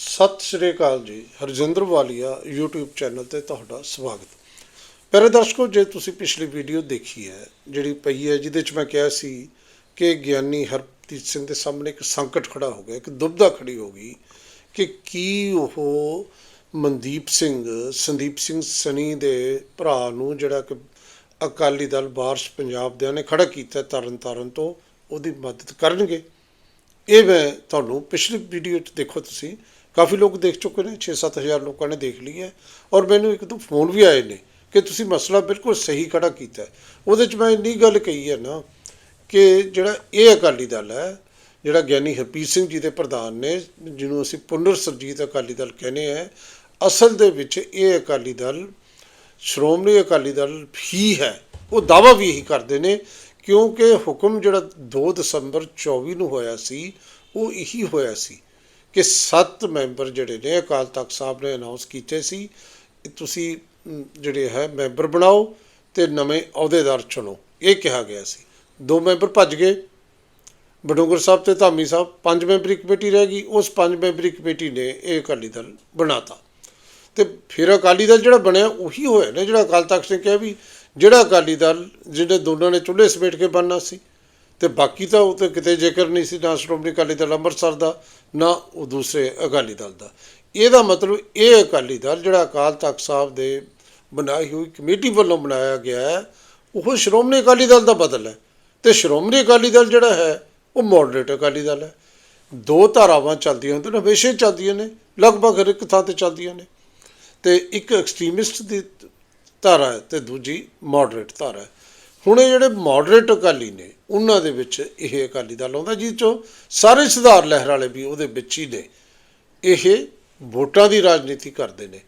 ਸਤਿ ਸ਼੍ਰੀ ਅਕਾਲ ਜੀ, ਹਰਜਿੰਦਰ ਵਾਲੀਆ, YouTube channel ਤੇ ਤੁਹਾਡਾ ਸਵਾਗਤ। ਪਿਆਰੇ ਦਰਸ਼ਕੋ, ਜੇ ਤੁਸੀਂ ਪਿਛਲੀ ਵੀਡੀਓ ਦੇਖੀ ਹੈ, ਜਿਹੜੀ ਪਈ ਹੈ, ਜਿਹਦੇ ਚ ਮੈਂ ਕਿਹਾ ਸੀ ਕਿ ਗਿਆਨੀ ਹਰਪ੍ਰੀਤ ਸਿੰਘ ਦੇ ਸਾਹਮਣੇ ਇੱਕ ਸੰਕਟ ਖੜਾ ਹੋ ਗਿਆ, ਇੱਕ ਦੁਬਧਾ ਖੜੀ ਹੋ ਗਈ ਕਿ ਕੀ ਉਹ ਮਨਦੀਪ ਸਿੰਘ, ਸੰਦੀਪ ਸਿੰਘ ਸਨੀ ਦੇ ਭਰਾ ਨੂੰ ਜਿਹੜਾ ਕਿ ਅਕਾਲੀ ਦਲ ਬਾਰਸ਼ ਪੰਜਾਬ ਦੇ ਨੇ ਖੜਾ ਕੀਤਾ ਤਰਨ ਤਾਰਨ ਤੋਂ, ਉਹਦੀ ਮਦਦ ਕਰਨਗੇ। ਇਹ ਮੈਂ ਤੁਹਾਨੂੰ ਪਿਛਲੀ ਵੀਡੀਓ 'ਚ ਦੇਖੋ ਤੁਸੀਂ ਕਾਫੀ ਲੋਕ ਦੇਖ ਚੁੱਕੇ ਨੇ 6-7000 ਲੋਕਾਂ ਨੇ ਦੇਖ ਲਈ ਹੈ। ਔਰ ਮੈਨੂੰ ਇੱਕ ਦੋ ਫੋਨ ਵੀ ਆਏ ਨੇ ਕਿ ਤੁਸੀਂ ਮਸਲਾ ਬਿਲਕੁਲ ਸਹੀ ਖੜਾ ਕੀਤਾ ਉਹਦੇ 'ਚ ਮੈਂ ਇੰਨੀ ਗੱਲ ਕਹੀ ਹੈ ਨਾ ਕਿ ਜਿਹੜਾ ਇਹ ਅਕਾਲੀ ਦਲ ਹੈ, ਜਿਹੜਾ ਗਿਆਨੀ ਹਰਪੀਰ ਸਿੰਘ ਜੀ ਦੇ ਪ੍ਰਧਾਨ ਨੇ, ਜਿਹਨੂੰ ਅਸੀਂ ਪੁਨਰ ਸਰਜੀਤ ਅਕਾਲੀ ਦਲ ਕਹਿੰਦੇ ਆ ਅਸਲ ਦੇ ਵਿੱਚ ਇਹ ਅਕਾਲੀ ਦਲ, ਸ਼੍ਰੋਮਣੀ ਅਕਾਲੀ ਦਲ ਹੀ ਹੈ। ਉਹ ਦਾਵਾ ਵੀ ਇਹੀ ਕਰਦੇ ਨੇ, ਕਿਉਂਕਿ ਹੁਕਮ ਜਿਹੜਾ 2 ਦਸੰਬਰ 24 ਨੂੰ ਹੋਇਆ ਸੀ, ਉਹ ਇਹੀ ਹੋਇਆ ਸੀ ਕਿ ਸੱਤ ਮੈਂਬਰ ਜਿਹੜੇ ਨੇ, ਅਕਾਲ ਤਖਤ ਸਾਹਿਬ ਨੇ ਅਨਾਉਂਸ ਕੀਤੇ ਸੀ, ਤੁਸੀਂ ਜਿਹੜੇ ਹੈ, ਮੈਂਬਰ ਬਣਾਓ ਤੇ ਨਵੇਂ ਅਹੁਦੇਦਾਰ ਚੁਣੋ। ਇਹ ਕਿਹਾ ਗਿਆ ਸੀ। ਦੋ ਮੈਂਬਰ ਭੱਜ ਗਏ। ਬਡੂੰਗਰ ਸਾਹਿਬ ਤੇ ਧਾਮੀ ਸਾਹਿਬ, ਪੰਜ ਮੈਂਬਰੀ ਕਮੇਟੀ ਰਹਿ ਗਈ। ਉਸ ਪੰਜ ਮੈਂਬਰੀ ਕਮੇਟੀ ਨੇ ਇਹ ਅਕਾਲੀ ਦਲ ਬਣਾਤਾ। ਤੇ ਫਿਰ ਅਕਾਲੀ ਦਲ ਜਿਹੜਾ ਬਣਿਆ, ਉਹੀ ਹੋਇਆ ਨਾ, ਜਿਹੜਾ ਅਕਾਲ ਤਖਤ ਨੇ ਕਿਹਾ ਵੀ ਜਿਹੜਾ ਅਕਾਲੀ ਦਲ ਜਿਹੜੇ ਦੋਨਾਂ ਨੇ ਚੁੱਲ੍ਹੇ ਸਮੇਟ ਕੇ ਬਣਨਾ ਸੀ। ਤੇ ਬਾਕੀ ਤਾਂ ਉਹ ਤਾਂ ਕਿਤੇ ਜ਼ਿਕਰ ਨਹੀਂ ਸੀ, ਨਾ ਸ਼੍ਰੋਮਣੀ ਅਕਾਲੀ ਦਲ ਅੰਮ੍ਰਿਤਸਰ ਦਾ, ਨਾ ਉਹ ਦੂਸਰੇ ਅਕਾਲੀ ਦਲ ਦਾ। ਇਹਦਾ ਮਤਲਬ ਇਹ ਅਕਾਲੀ ਦਲ ਜਿਹੜਾ ਅਕਾਲ ਤਖਤ ਸਾਹਿਬ ਦੇ ਬਣਾਈ ਹੋਈ ਕਮੇਟੀ ਵੱਲੋਂ ਬਣਾਇਆ ਗਿਆ ਹੈ, ਉਹ ਸ਼੍ਰੋਮਣੀ ਅਕਾਲੀ ਦਲ ਦਾ ਬਦਲ ਹੈ। ਤੇ ਸ਼੍ਰੋਮਣੀ ਅਕਾਲੀ ਦਲ ਜਿਹੜਾ ਹੈ, ਉਹ ਮੋਡਰੇਟ ਅਕਾਲੀ ਦਲ ਹੈ। ਦੋ ਧਾਰਾਵਾਂ ਚੱਲਦੀਆਂ ਹੁੰਦੀਆਂ ਨੇ, ਹਮੇਸ਼ਾ ਹੀ ਚੱਲਦੀਆਂ ਨੇ, ਲਗਭਗ ਹਰ ਇੱਕ ਥਾਂ ਤੇ ਚੱਲਦੀਆਂ ਨੇ। ਤੇ ਇੱਕ ਐਕਸਟ੍ਰੀਮਿਸਟ ਦੀ ਧਾਰਾ ਹੈ ਤੇ ਦੂਜੀ ਮੋਡਰੇਟ ਧਾਰਾ ਹੈ। ਹੁਣ ਇਹ ਜਿਹੜੇ ਮੋਡਰੇਟ ਅਕਾਲੀ ਨੇ, ਉਹਨਾਂ ਦੇ ਵਿੱਚ ਇਹ ਅਕਾਲੀ ਦਲ ਆਉਂਦਾ, ਜਿਸ ਚੋਂ ਸਾਰੇ ਸੁਧਾਰ ਲਹਿਰ ਵਾਲੇ ਵੀ ਉਹਦੇ ਵਿੱਚ ਹੀ ਨੇ। ਇਹ ਵੋਟਾਂ ਦੀ ਰਾਜਨੀਤੀ ਕਰਦੇ ਨੇ।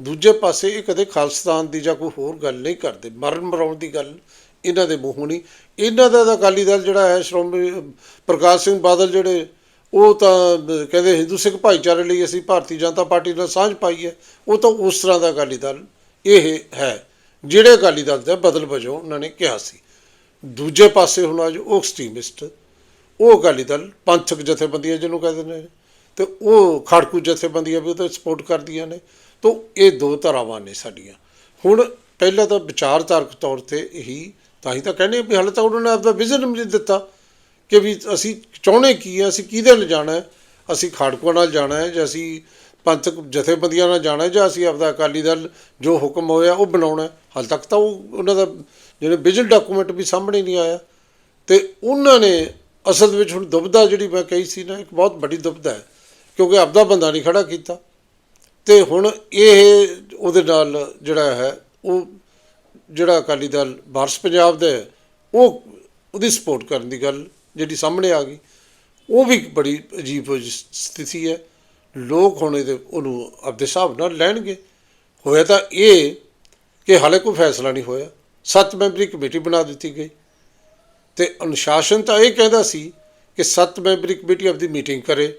ਦੂਜੇ ਪਾਸੇ ਇਹ ਕਦੇ ਖਾਲਸਤਾਨ ਦੀ ਜਾਂ ਕੋਈ ਹੋਰ ਗੱਲ ਨਹੀਂ ਕਰਦੇ। ਮਰਨ ਮਰਾਉਣ ਦੀ ਗੱਲ ਇਹਨਾਂ ਦੇ ਮੂੰਹੋਂ ਨਹੀਂ। ਇਹਨਾਂ ਦਾ ਤਾਂ ਅਕਾਲੀ ਦਲ ਜਿਹੜਾ ਹੈ, ਸ਼੍ਰੋਮਣੀ, ਪ੍ਰਕਾਸ਼ ਸਿੰਘ ਬਾਦਲ ਜਿਹੜੇ, ਉਹ ਤਾਂ ਕਹਿੰਦੇ ਹਿੰਦੂ ਸਿੱਖ ਭਾਈਚਾਰੇ ਲਈ ਅਸੀਂ ਭਾਰਤੀ ਜਨਤਾ ਪਾਰਟੀ ਨਾਲ ਸਾਂਝ ਪਾਈ ਹੈ। ਉਹ ਤਾਂ ਉਸ ਤਰ੍ਹਾਂ ਦਾ ਅਕਾਲੀ ਦਲ ਇਹ ਹੈ। ਜਿਹੜੇ ਅਕਾਲੀ ਦਲ ਦੇ ਬਦਲ ਵਜੋਂ ਉਹਨਾਂ ਨੇ ਕਿਹਾ ਸੀ। ਦੂਜੇ ਪਾਸੇ ਹੁਣ ਅੱਜ ਉਹ ਐਕਸਟ੍ਰੀਮਿਸਟ, ਉਹ ਅਕਾਲੀ ਦਲ ਪੰਥਕ ਜਥੇਬੰਦੀਆਂ ਜਿਹਨੂੰ ਕਹਿੰਦੇ ਨੇ, ਤੇ ਉਹ ਖਾੜਕੂ ਜਥੇਬੰਦੀਆਂ ਵੀ ਉਹਦੇ ਸਪੋਰਟ ਕਰਦੀਆਂ ਨੇ, ਤੋਂ ਇਹ ਦੋ ਧਰਾਵਾਂ ਨੇ ਸਾਡੀਆਂ। ਹੁਣ ਪਹਿਲਾਂ ਤਾਂ ਵਿਚਾਰਧਾਰਕ ਤੌਰ ਤੇ ਇਹੀ, ਤਾਂ ਹੀ ਤਾਂ ਕਹਿੰਦੇ ਵੀ ਹਾਲੇ ਤਾਂ ਉਹਨਾਂ ਨੇ ਆਪਦਾ ਵਿਜ਼ਨ ਨਹੀਂ ਦਿੱਤਾ ਕਿ ਵੀ ਅਸੀਂ ਚਾਹੁੰਦੇ ਕੀ ਹੈ ਅਸੀਂ ਕਿਹਦੇ ਨਾਲ ਜਾਣਾ ਹੈ? ਅਸੀਂ ਖਾੜਕੂਆਂ ਨਾਲ ਜਾਣਾ ਹੈ ਜਾਂ ਅਸੀਂ ਪੰਥਕ ਜਥੇਬੰਦੀਆਂ ਨਾਲ ਜਾਣਾ ਜਾਂ ਅਸੀਂ ਆਪਦਾ ਅਕਾਲੀ ਦਲ ਜੋ ਹੁਕਮ ਹੋਇਆ ਉਹ ਬਣਾਉਣਾ ਹੈ। ਹਾਲ ਤੱਕ ਤਾਂ ਉਹ ਉਹਨਾਂ ਦਾ ਜਿਹੜੇ ਵਿਜ਼ਨ ਡਾਕੂਮੈਂਟ ਵੀ ਸਾਹਮਣੇ ਨਹੀਂ ਆਇਆ। ਤੇ ਉਹਨਾਂ ਨੇ ਅਸਲ ਵਿੱਚ ਹੁਣ ਦੁਬਦਾ ਜਿਹੜੀ ਮੈਂ ਕਹੀ ਸੀ ਨਾ ਇੱਕ ਬਹੁਤ ਵੱਡੀ ਦੁਬਦਾ ਹੈ ਕਿਉਂਕਿ ਆਪਦਾ ਬੰਦਾ ਨਹੀਂ ਖੜਾ ਕੀਤਾ। ਤੇ ਹੁਣ ਇਹ ਉਹਦੇ ਨਾਲ ਜਿਹੜਾ ਹੈ ਉਹ ਜਿਹੜਾ ਅਕਾਲੀ ਦਲ ਵਾਰਸ ਪੰਜਾਬ ਦਾ ਹੈ, ਉਹ ਉਹਦੀ ਸਪੋਰਟ ਕਰਨ ਦੀ ਗੱਲ ਜਿਹੜੀ ਸਾਹਮਣੇ ਆ ਗਈ। ਉਹ ਵੀ ਬੜੀ ਅਜੀਬ ਸਥਿਤੀ ਹੈ। ਲੋਕ ਹੋਣੇ ਇਹਦੇ ਉਹਨੂੰ ਆਪਦੇ ਹਿਸਾਬ ਨਾਲ ਲੈਣਗੇ। ਹੋਇਆ ਤਾਂ ਇਹ ਕਿ ਹਾਲੇ ਕੋਈ ਫੈਸਲਾ ਨਹੀਂ ਹੋਇਆ। ਸੱਤ ਮੈਂਬਰੀ ਕਮੇਟੀ ਬਣਾ ਦਿੱਤੀ ਗਈ। ਤੇ ਅਨੁਸ਼ਾਸਨ ਤਾਂ ਇਹ ਕਹਿੰਦਾ ਸੀ ਕਿ ਸੱਤ ਮੈਂਬਰੀ ਕਮੇਟੀ ਆਪਦੀ ਮੀਟਿੰਗ ਕਰੇ।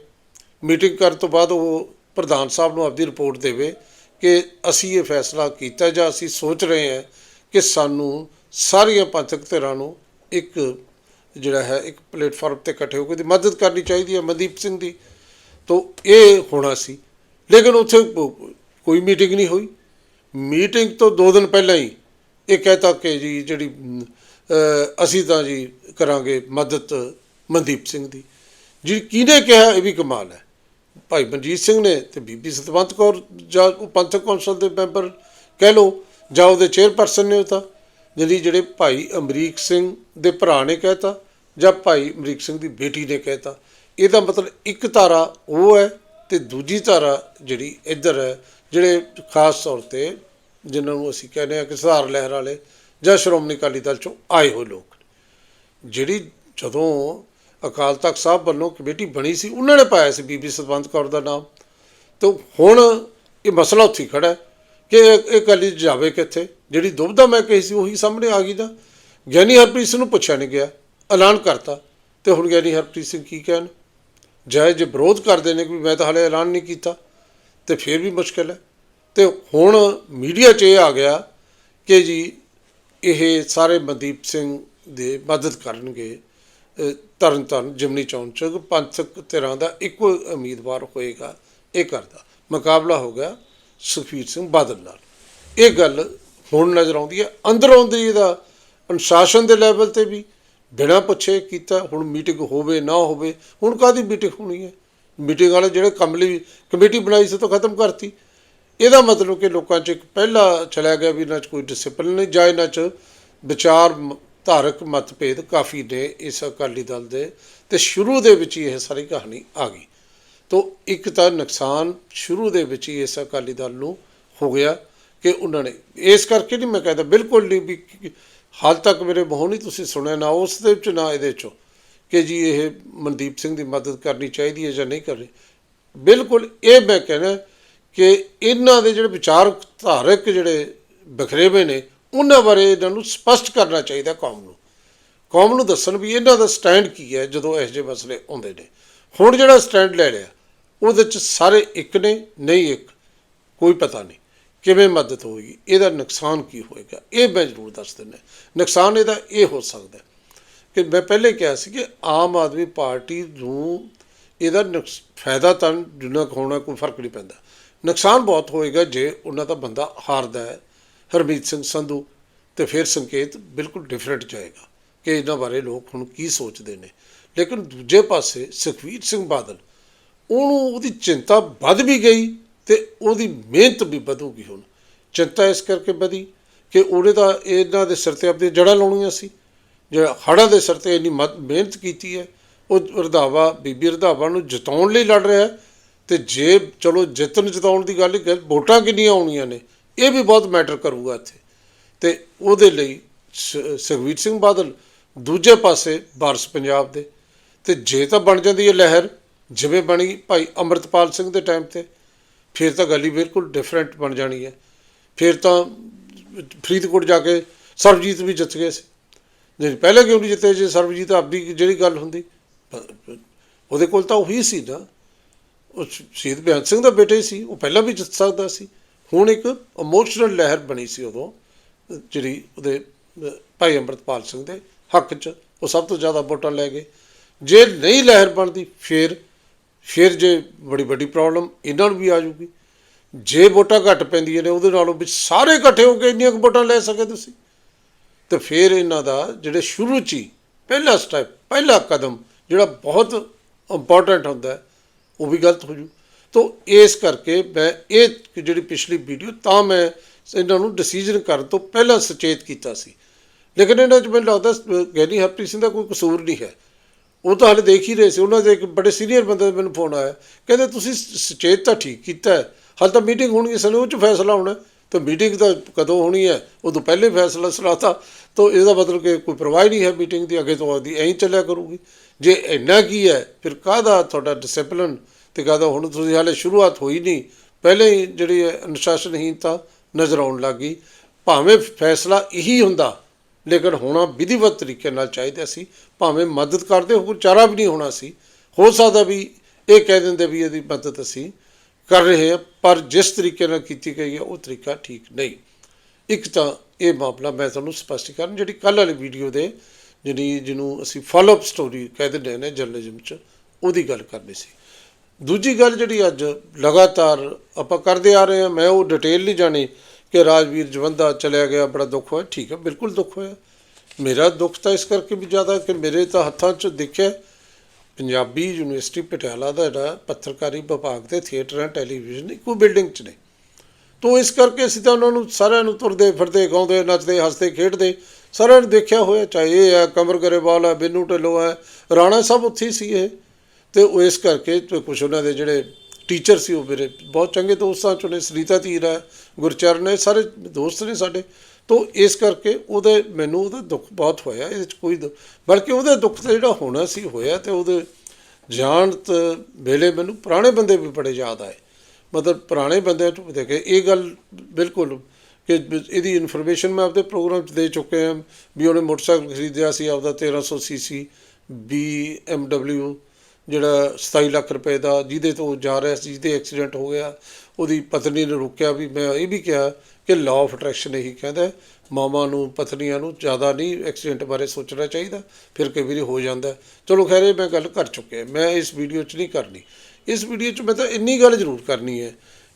ਮੀਟਿੰਗ ਕਰਨ ਤੋਂ ਬਾਅਦ ਉਹ ਪ੍ਰਧਾਨ ਸਾਹਿਬ ਨੂੰ ਆਪਦੀ ਰਿਪੋਰਟ ਦੇਵੇ ਕਿ ਅਸੀਂ ਇਹ ਫੈਸਲਾ ਕੀਤਾ ਜਾਂ ਅਸੀਂ ਸੋਚ ਰਹੇ ਹਾਂ ਕਿ ਸਾਨੂੰ ਸਾਰੀਆਂ ਪੰਥਕ ਧਿਰਾਂ ਨੂੰ ਇੱਕ ਜਿਹੜਾ ਹੈ, ਇੱਕ ਪਲੇਟਫਾਰਮ ਤੇ ਇਕੱਠੇ ਹੋ ਕੇ ਦੀ ਮਦਦ ਕਰਨੀ ਚਾਹੀਦੀ ਹੈ ਮਨਦੀਪ ਸਿੰਘ ਦੀ। ਤੋਂ ਇਹ ਹੋਣਾ ਸੀ। ਲੇਕਿਨ ਉੱਥੇ ਕੋਈ ਮੀਟਿੰਗ ਨਹੀਂ ਹੋਈ। ਮੀਟਿੰਗ ਤੋਂ 2 ਦਿਨ ਪਹਿਲਾਂ ਹੀ ਇਹ ਕਹਿਤਾ ਕਿ ਜੀ ਜਿਹੜੀ ਅਸੀਂ ਤਾਂ ਜੀ ਕਰਾਂਗੇ ਮਦਦ ਮਨਦੀਪ ਸਿੰਘ ਦੀ। ਜੀ ਕਿਹਨੇ ਕਿਹਾ ਇਹ ਵੀ ਕਮਾਲ ਹੈ। ਭਾਈ ਮਨਜੀਤ ਸਿੰਘ ਨੇ ਤੇ ਬੀਬੀ ਸਤਵੰਤ ਕੌਰ ਜਾਂ ਉਹ ਪੰਥਕ ਕੌਂਸਲ ਦੇ ਮੈਂਬਰ ਕਹਿ ਲਓ ਜਾਂ ਉਹਦੇ ਚੇਅਰਪਰਸਨ ਨੇ ਉਹ ਤਾਂ, ਜਿਹੜੀ ਜਿਹੜੇ ਭਾਈ ਅਮਰੀਕ ਸਿੰਘ ਦੇ ਭਰਾ ਨੇ ਕਹਿਤਾ ਜਾਂ ਭਾਈ ਅਮਰੀਕ ਸਿੰਘ ਦੀ ਬੇਟੀ ਨੇ ਕਹਿਤਾ। ਇਹਦਾ ਮਤਲਬ ਇੱਕ ਧਾਰਾ ਉਹ ਹੈ ਤੇ ਦੂਜੀ ਧਾਰਾ ਜਿਹੜੀ ਇੱਧਰ ਹੈ, ਜਿਹੜੇ ਖਾਸ ਤੌਰ ਤੇ ਜਿਨ੍ਹਾਂ ਨੂੰ ਅਸੀਂ ਕਹਿੰਦੇ ਆ ਕਿ ਸੁਧਾਰ ਲਹਿਰ ਵਾਲੇ ਜਾਂ ਸ਼੍ਰੋਮਣੀ ਅਕਾਲੀ ਦਲ ਚੋਂ ਆਏ ਹੋਏ ਲੋਕ ਜਿਹੜੀ ਜਦੋਂ ਅਕਾਲ ਤਖਤ ਸਾਹਿਬ ਵੱਲੋਂ ਕਮੇਟੀ ਬਣੀ ਸੀ, ਉਹਨਾਂ ਨੇ ਪਾਇਆ ਸੀ ਬੀਬੀ ਸਤਵੰਤ ਕੌਰ ਦਾ ਨਾਮ। ਤੇ ਹੁਣ ਇਹ ਮਸਲਾ ਉੱਥੇ ਹੀ ਖੜਾ ਕਿ ਇਹ ਅਕਾਲੀ ਜਾਵੇ ਕਿੱਥੇ? ਜਿਹੜੀ ਦੁਬਦਾ ਮੈਂ ਕਹੀ ਸੀ, ਉਹੀ ਸਾਹਮਣੇ ਆ ਗਈ ਨਾ। ਗਿਆਨੀ ਹਰਪ੍ਰੀਤ ਸਿੰਘ ਨੂੰ ਪੁੱਛਿਆ ਨਹੀਂ ਗਿਆ, ਐਲਾਨ ਕਰਤਾ। ਤੇ ਹੁਣ ਗਿਆਨੀ ਹਰਪ੍ਰੀਤ ਸਿੰਘ ਕੀ ਕਹਿਣ? ਜਾਇਜ਼ ਵਿਰੋਧ ਕਰਦੇ ਨੇ ਕਿ ਵੀ ਮੈਂ ਤਾਂ ਹਾਲੇ ਐਲਾਨ ਨਹੀਂ ਕੀਤਾ, ਤੇ ਫਿਰ ਵੀ ਮੁਸ਼ਕਲ ਹੈ। ਤੇ ਹੁਣ ਮੀਡੀਆ 'ਚ ਇਹ ਆ ਗਿਆ ਕਿ ਜੀ ਇਹ ਸਾਰੇ ਮਨਦੀਪ ਸਿੰਘ ਦੇ ਮਦਦ ਕਰਨਗੇ, ਅਹ ਤਰਨ ਤਾਰਨ ਜਿਮਨੀ ਚੌਣ ਚ, ਪੰਥਕ ਧਿਰਾਂ ਦਾ ਇੱਕੋ ਉਮੀਦਵਾਰ ਹੋਏਗਾ, ਇਹ ਕਰਦਾ। ਮੁਕਾਬਲਾ ਹੋ ਗਿਆ ਸੁਖਬੀਰ ਸਿੰਘ ਬਾਦਲ ਨਾਲ। ਇਹ ਗੱਲ ਹੁਣ ਨਜ਼ਰ ਆਉਂਦੀ ਹੈ। ਅੰਦਰ ਆਉਂਦੀ ਇਹਦਾ ਅਨੁਸ਼ਾਸਨ ਦੇ ਲੈਵਲ ਤੇ ਵੀ ਬਿਨਾਂ ਪੁੱਛੇ ਕੀਤਾ, ਹੁਣ ਮੀਟਿੰਗ ਹੋਵੇ, ਨਾ ਹੋਵੇ, ਹੁਣ ਕਾਦੀ ਮੀਟਿੰਗ ਹੋਣੀ ਹੈ? ਮੀਟਿੰਗ ਵਾਲੇ ਜਿਹੜੇ ਕੰਮ ਲਈ ਕਮੇਟੀ ਬਣਾਈ ਸੀ ਤਾਂ ਖਤਮ ਕਰਤੀ। ਇਹਦਾ ਮਤਲਬ ਕਿ ਲੋਕਾਂ 'ਚ ਇੱਕ ਪਹਿਲਾ ਚਲਾ ਗਿਆ ਵੀ ਇਹਨਾਂ 'ਚ ਕੋਈ ਡਿਸਪਲਿਨ ਨਹੀਂ, ਜਾਂ ਇਹਨਾਂ 'ਚ ਵਿਚਾਰ ਮ- ਧਾਰਕ ਮਤਭੇਦ ਕਾਫੀ ਨੇ ਇਸ ਅਕਾਲੀ ਦਲ ਦੇ। ਤੇ ਸ਼ੁਰੂ ਦੇ ਵਿੱਚ ਹੀ ਇਹ ਸਾਰੀ ਕਹਾਣੀ ਆ ਗਈ। ਤੋ ਇੱਕ ਤਾਂ ਨੁਕਸਾਨ ਸ਼ੁਰੂ ਦੇ ਵਿੱਚ ਹੀ ਇਸ ਅਕਾਲੀ ਦਲ ਨੂੰ ਹੋ ਗਿਆ ਕਿ ਉਹਨਾਂ ਨੇ, ਇਸ ਕਰਕੇ ਨਹੀਂ ਮੈਂ ਕਹਿੰਦਾ, ਬਿਲਕੁਲ ਨਹੀਂ ਵੀ ਹਾਲ ਤੱਕ ਮੇਰੇ ਮੂੰਹੋਂ ਨਹੀਂ ਤੁਸੀਂ ਸੁਣਿਆ, ਨਾ ਉਸ ਦੇ ਵਿੱਚ, ਨਾ ਇਹਦੇ ਚੋਂ ਕਿ ਜੀ ਇਹ ਮਨਦੀਪ ਸਿੰਘ ਦੀ ਮਦਦ ਕਰਨੀ ਚਾਹੀਦੀ ਹੈ ਜਾਂ ਨਹੀਂ ਕਰਨੀ। ਬਿਲਕੁਲ ਇਹ ਮੈਂ ਕਹਿੰਦਾ ਕਿ ਇਹਨਾਂ ਦੇ ਜਿਹੜੇ ਵਿਚਾਰ ਧਾਰਕ ਜਿਹੜੇ ਬਖਰੇਵੇ ਨੇ, ਉਹਨਾਂ ਬਾਰੇ ਇਹਨਾਂ ਨੂੰ ਸਪਸ਼ਟ ਕਰਨਾ ਚਾਹੀਦਾ ਕੌਮ ਨੂੰ। ਕੌਮ ਨੂੰ ਦੱਸਣ ਵੀ ਇਹਨਾਂ ਦਾ ਸਟੈਂਡ ਕੀ ਹੈ ਜਦੋਂ ਇਹੋ ਜਿਹੇ ਮਸਲੇ ਆਉਂਦੇ ਨੇ। ਹੁਣ ਜਿਹੜਾ ਸਟੈਂਡ ਲੈ ਲਿਆ, ਉਹਦੇ ਚ ਸਾਰੇ ਇੱਕ ਨੇ, ਨਹੀਂ ਇੱਕ, ਕੋਈ ਪਤਾ ਨਹੀਂ। ਕਿਵੇਂ ਮਦਦ ਹੋਏਗੀ, ਇਹਦਾ ਨੁਕਸਾਨ ਕੀ ਹੋਏਗਾ, ਇਹ ਮੈਂ ਜ਼ਰੂਰ ਦੱਸ ਦਿੰਦਾ। ਨੁਕਸਾਨ ਇਹਦਾ ਇਹ ਹੋ ਸਕਦਾ ਕਿ ਮੈਂ ਪਹਿਲੇ ਕਿਹਾ ਸੀ ਕਿ ਆਮ ਆਦਮੀ ਪਾਰਟੀ ਨੂੰ ਇਹਦਾ ਨੁਕਸ, ਫਾਇਦਾ ਤਾਂ ਜਿੰਨਾ ਕੁ ਹੋਣਾ ਕੋਈ ਫ਼ਰਕ ਨਹੀਂ ਪੈਂਦਾ। ਨੁਕਸਾਨ ਬਹੁਤ ਹੋਏਗਾ ਜੇ ਉਹਨਾਂ ਦਾ ਬੰਦਾ ਹਾਰਦਾ ਹੈ, ਹਰਮੀਤ ਸਿੰਘ ਸੰਧੂ, ਤੇ ਫਿਰ ਸੰਕੇਤ ਬਿਲਕੁਲ ਡਿਫਰੈਂਟ ਜਾਏਗਾ ਕਿ ਇਹਨਾਂ ਬਾਰੇ ਲੋਕ ਹੁਣ ਕੀ ਸੋਚਦੇ ਨੇ। ਲੇਕਿਨ ਦੂਜੇ ਪਾਸੇ ਸੁਖਵੀਰ ਸਿੰਘ ਬਾਦਲ, ਉਹਨੂੰ ਉਹਦੀ ਚਿੰਤਾ ਵੱਧ ਵੀ ਗਈ ਤੇ ਉਹਦੀ ਮਿਹਨਤ ਵੀ ਵਧੂਗੀ ਹੁਣ। ਚਿੰਤਾ ਇਸ ਕਰਕੇ ਵਧੀ ਕਿ ਉਹਨੇ ਤਾਂ ਇਹਨਾਂ ਦੇ ਸਿਰ ਤੇ ਆਪਣੀ ਜੜ੍ਹਾਂ ਲਾਉਣੀਆਂ ਸੀ। ਜਿਹੜਾ ਹੜ੍ਹਾਂ ਦੇ ਸਿਰ ਤੇ ਇੰਨੀ ਮਦ- ਮਿਹਨਤ ਕੀਤੀ ਹੈ, ਉਹ ਰਧਾਵਾ, ਬੀਬੀ ਰਧਾਵਾ ਨੂੰ ਜਿਤਾਉਣ ਲਈ ਲੜ ਰਿਹਾ ਹੈ। ਤੇ ਜੇ, ਚਲੋ ਜਿੱਤਣ ਜਿਤਾਉਣ ਦੀ ਗੱਲ ਹੀ ਵੋਟਾਂ ਕਿੰਨੀਆਂ ਆਉਣੀਆਂ ਨੇ, ਇਹ ਵੀ ਬਹੁਤ ਮੈਟਰ ਕਰੂਗਾ ਇੱਥੇ। ਤੇ ਉਹਦੇ ਲਈ ਸ- ਸੁਖਬੀਰ ਸਿੰਘ ਬਾਦਲ ਦੂਜੇ ਪਾਸੇ ਬਾਰਸ ਪੰਜਾਬ ਦੇ। ਤੇ ਜੇ ਤਾਂ ਬਣ ਜਾਂਦੀ ਹੈ ਲਹਿਰ, ਜਿਵੇਂ ਬਣੀ ਭਾਈ ਅਮਰਤਪਾਲ ਸਿੰਘ ਦੇ ਟਾਈਮ ਤੇ ਫਿਰ ਤਾਂ ਗੱਲ ਹੀ ਬਿਲਕੁਲ ਡਿਫਰੈਂਟ ਬਣ ਜਾਣੀ ਹੈ। ਫਿਰ ਤਾਂ ਫਰੀਦਕੋਟ ਜਾ ਕੇ ਸਰਬਜੀਤ ਵੀ ਜਿੱਤ ਗਏ ਸੀ। ਨਹੀਂ, ਪਹਿਲਾਂ ਕਿਉਂ ਨਹੀਂ ਜਿੱਤੇ ਜੇ ਸਰਬਜੀਤ ਆਪਦੀ ਜਿਹੜੀ ਗੱਲ ਹੁੰਦੀ? ਉਹਦੇ ਕੋਲ ਤਾਂ ਉਹੀ ਸੀ ਨਾ। ਉਹ ਸ਼ਹੀਦ ਬਿਆਨ ਸਿੰਘ ਦਾ ਬੇਟਾ ਹੀ ਸੀ, ਉਹ ਪਹਿਲਾਂ ਵੀ ਜਿੱਤ ਸਕਦਾ ਸੀ। ਹੁਣ ਇੱਕ ਇਮੋਸ਼ਨਲ ਲਹਿਰ ਬਣੀ ਸੀ ਉਦੋਂ, ਜਿਹੜੀ ਉਹਦੇ, ਭਾਈ ਅੰਮ੍ਰਿਤਪਾਲ ਸਿੰਘ ਦੇ ਹੱਕ 'ਚ ਉਹ ਸਭ ਤੋਂ ਜ਼ਿਆਦਾ ਵੋਟਾਂ ਲੈ ਗਏ। ਜੇ ਨਹੀਂ ਲਹਿਰ ਬਣਦੀ, ਫਿਰ ਫਿਰ ਜੇ ਬੜੀ ਵੱਡੀ ਪ੍ਰੋਬਲਮ ਇਹਨਾਂ ਨੂੰ ਵੀ ਆ ਜੂਗੀ ਜੇ ਵੋਟਾਂ ਘੱਟ ਪੈਂਦੀਆਂ ਨੇ ਉਹਦੇ ਨਾਲੋਂ ਵੀ ਸਾਰੇ ਇਕੱਠੇ ਹੋ ਕੇ ਇੰਨੀਆਂ ਕੁ ਵੋਟਾਂ ਲੈ ਸਕੇ ਤੁਸੀਂ। ਤੇ ਫਿਰ ਇਹਨਾਂ ਦਾ ਜਿਹੜੇ ਸ਼ੁਰੂ 'ਚ ਹੀ ਪਹਿਲਾ ਸਟੈਪ ਪਹਿਲਾ ਕਦਮ ਜਿਹੜਾ ਬਹੁਤ ਇੰਪੋਰਟੈਂਟ ਹੁੰਦਾ ਉਹ ਵੀ ਗਲਤ ਹੋ ਜੂ। ਤੋ ਇਸ ਕਰਕੇ ਮੈਂ ਇਹ ਜਿਹੜੀ ਪਿਛਲੀ ਵੀਡੀਓ ਤਾਂ ਮੈਂ ਇਹਨਾਂ ਨੂੰ ਡਿਸੀਜਨ ਕਰਨ ਤੋਂ ਪਹਿਲਾਂ ਸੁਚੇਤ ਕੀਤਾ ਸੀ। ਲੇਕਿਨ ਇਹਨਾਂ 'ਚ ਮੈਨੂੰ ਲੱਗਦਾ ਅਹ, ਗਿਆਨੀ ਹਰਪ੍ਰੀਤ ਸਿੰਘ ਦਾ ਕੋਈ ਕਸੂਰ ਨਹੀਂ ਹੈ। ਉਹ ਤਾਂ ਹਾਲੇ ਦੇਖ ਹੀ ਰਹੇ ਸੀ, ਉਹਨਾਂ ਦੇ ਇੱਕ ਬੜੇ ਸੀਨੀਅਰ ਬੰਦੇ ਦਾ ਮੈਨੂੰ ਫੋਨ ਆਇਆ। ਕਹਿੰਦੇ, ਤੁਸੀਂ ਸ- ਸੁਚੇਤ ਤਾਂ ਠੀਕ ਕੀਤਾ ਹੈ। ਹਾਲੇ ਤਾਂ ਮੀਟਿੰਗ ਹੋਣੀ ਸਾਨੂੰ ਉਹ 'ਚ ਫੈਸਲਾ ਹੋਣਾ ਹੈ। ਤਾਂ ਮੀਟਿੰਗ ਤਾਂ ਕਦੋਂ ਹੋਣੀ ਹੈ? ਉਦੋਂ ਪਹਿਲੇ ਫੈਸਲਾ ਸੁਣਾਤਾ। ਤਾਂ ਇਹਦਾ ਮਤਲਬ ਕਿ ਕੋਈ ਪਰਵਾਹ ਨਹੀਂ ਹੈ ਮੀਟਿੰਗ ਦੀ, ਅੱਗੇ ਤੋਂ ਆਦੀ ਐਂ ਚੱਲਿਆ ਕਰੂਗੀ। ਜੇ ਇੰਨਾ ਕੀ ਹੈ, ਫਿਰ ਕਾਹਦਾ ਤੁਹਾਡਾ ਡਿਸਪਲਿਨ ਤੇ ਕਾਹਦਾ ਹੁਣ ਤੁਸੀਂ ਹਾਲੇ ਸ਼ੁਰੂਆਤ ਹੋਈ ਨਹੀਂ? ਪਹਿਲੇ ਹੀ ਜਿਹੜੀ ਹੈ ਅਨੁਸ਼ਾਸਨਹੀਨਤਾ ਨਜ਼ਰ ਆਉਣ ਲੱਗੀ ਭਾਵੇਂ ਫੈਸਲਾ ਇਹੀ ਹੁੰਦਾ ਲੇਕਿਨ ਹੋਣਾ ਵਿਧੀਵਤ ਤਰੀਕੇ ਨਾਲ ਚਾਹੀਦਾ ਸੀ। ਭਾਵੇਂ ਮਦਦ ਕਰਦੇ ਹੋ ਚਾਰਾ ਵੀ ਨਹੀਂ ਹੋਣਾ ਸੀ। ਹੋ ਸਕਦਾ ਵੀ ਇਹ ਕਹਿ ਦਿੰਦੇ ਵੀ ਇਹਦੀ ਮਦਦ ਅਸੀਂ ਕਰ ਰਹੇ ਹਾਂ, ਪਰ ਜਿਸ ਤਰੀਕੇ ਨਾਲ ਕੀਤੀ ਗਈ ਹੈ, ਉਹ ਤਰੀਕਾ ਠੀਕ ਨਹੀਂ। ਇੱਕ ਤਾਂ ਇਹ ਮਾਮਲਾ ਮੈਂ ਤੁਹਾਨੂੰ ਸਪਸ਼ਟੀਕਰਨ ਜਿਹੜੀ ਕੱਲ੍ਹ ਵਾਲੀ ਵੀਡੀਓ ਦੇ ਜਿਹੜੀ ਜਿਹਨੂੰ ਅਸੀਂ ਫਾਲੋ ਅਪ ਸਟੋਰੀ ਕਹਿ ਦਿੰਦੇ ਨੇ ਜਰਨਲਿਜ਼ਮ 'ਚ, ਉਹਦੀ ਗੱਲ ਕਰਨੀ ਸੀ। ਦੂਜੀ ਗੱਲ ਜਿਹੜੀ ਅੱਜ ਲਗਾਤਾਰ ਆਪਾਂ ਕਰਦੇ ਆ ਰਹੇ ਹਾਂ, ਮੈਂ ਉਹ ਡਿਟੇਲ ਨਹੀਂ ਜਾਣੀ। ਕਿ ਰਾਜਵੀਰ ਜਵੰਦਾ ਚਲਿਆ ਗਿਆ, ਬੜਾ ਦੁੱਖ ਹੋਇਆ। ਠੀਕ ਹੈ, ਬਿਲਕੁਲ ਦੁੱਖ ਹੋਇਆ। ਮੇਰਾ ਦੁੱਖ ਤਾਂ ਇਸ ਕਰਕੇ ਵੀ ਜ਼ਿਆਦਾ ਕਿ ਮੇਰੇ ਤਾਂ ਹੱਥਾਂ 'ਚ ਦੇਖਿਆ, ਪੰਜਾਬੀ ਯੂਨੀਵਰਸਿਟੀ ਪਟਿਆਲਾ ਦਾ ਜਿਹੜਾ ਪੱਤਰਕਾਰੀ ਵਿਭਾਗ ਤੇ ਥੀਏਟਰ ਐਂਡ ਟੈਲੀਵਿਜ਼ਨ, ਇੱਕੋ ਬਿਲਡਿੰਗ 'ਚ ਨੇ। ਤੋਂ ਇਸ ਕਰਕੇ ਅਸੀਂ ਤਾਂ ਉਹਨਾਂ ਨੂੰ ਸਾਰਿਆਂ ਨੂੰ ਤੁਰਦੇ, ਫਿਰਦੇ, ਗਾਉਂਦੇ, ਨੱਚਦੇ, ਹੱਸਦੇ, ਖੇਡਦੇ, ਸਾਰਿਆਂ ਨੂੰ ਦੇਖਿਆ ਹੋਇਆ, ਚਾਹੇ ਇਹ ਹੈ ਕਮਰ ਗਰੇਵਾਲ ਹੈ, ਬਿੰਨੂ ਢਿੱਲੋਂ ਹੈ, ਰਾਣਾ ਸਭ ਉੱਥੇ ਹੀ ਸੀ ਇਹ। ਤੇ ਉਹ ਇਸ ਕਰਕੇ ਕੁਝ ਉਹਨਾਂ ਦੇ ਜਿਹੜੇ ਟੀਚਰ ਸੀ ਉਹ ਮੇਰੇ, ਬਹੁਤ ਚੰਗੇ ਦੋਸਤਾਂ ਚੋਂ ਨੇ, ਸੁਨੀਤਾ ਧੀਰ ਹੈ, ਗੁਰਚਰਨ ਹੈ, ਸਾਰੇ ਦੋਸਤ ਨੇ ਸਾਡੇ। ਤੋਂ ਇਸ ਕਰਕੇ ਉਹਦੇ, ਮੈਨੂੰ ਉਹਦਾ ਦੁੱਖ ਬਹੁਤ ਹੋਇਆ, ਇਹਦੇ ਚ ਕੋਈ ਦੁ- ਬਲਕਿ ਉਹਦੇ ਦੁੱਖ ਤੇ ਜਿਹੜਾ ਹੋਣਾ ਸੀ, ਹੋਇਆ ਤੇ ਉਹਦੇ ਜਾਣ ਤੇ ਵੇਲੇ ਮੈਨੂੰ ਪੁਰਾਣੇ ਬੰਦੇ ਵੀ ਬੜੇ ਯਾਦ ਆਏ। ਮਤਲਬ ਪੁਰਾਣੇ ਬੰਦਿਆਂ ਤੋਂ ਦੇਖੇ, ਇਹ ਗੱਲ ਬਿਲਕੁਲ ਕਿ ਇਹਦੀ ਇਨਫੋਰਮੇਸ਼ਨ ਮੈਂ ਆਪਦੇ ਪ੍ਰੋਗਰਾਮ 'ਚ ਦੇ ਚੁੱਕੇ ਹਾਂ, ਵੀ ਉਹਨੇ ਮੋਟਰਸਾਈਕਲ ਖਰੀਦਿਆ ਸੀ ਆਪਦਾ 1300 ਸੀਸੀ BMW ਜਿਹੜਾ 27 ਲੱਖ ਰੁਪਏ ਦਾ ਜਿਹਦੇ ਤੋਂ ਜਾ ਰਿਹਾ ਸੀ ਜਿਹਦੇ ਐਕਸੀਡੈਂਟ ਹੋ ਗਿਆ ਉਹਦੀ ਪਤਨੀ ਨੇ ਰੋਕਿਆ ਵੀ ਮੈਂ ਇਹ ਵੀ ਕਿਹਾ ਕਿ ਲਾਅ ਆਫ ਅਟਰੈਕਸ਼ਨ ਇਹੀ ਕਹਿੰਦਾ ਹੈ, ਮਾਵਾਂ ਨੂੰ ਪਤਨੀਆਂ ਨੂੰ ਜ਼ਿਆਦਾ ਨਹੀਂ ਐਕਸੀਡੈਂਟ ਬਾਰੇ ਸੋਚਣਾ ਚਾਹੀਦਾ ਫਿਰ ਕਈ ਵਾਰੀ ਹੋ ਜਾਂਦਾ ਚਲੋ ਖੈਰ ਇਹ ਮੈਂ ਗੱਲ ਕਰ ਚੁੱਕਿਆ ਮੈਂ ਇਸ ਵੀਡੀਓ 'ਚ ਨਹੀਂ ਕਰਨੀ। ਇਸ ਵੀਡੀਓ 'ਚ ਮੈਂ ਤਾਂ ਇੰਨੀ ਗੱਲ ਜ਼ਰੂਰ ਕਰਨੀ ਹੈ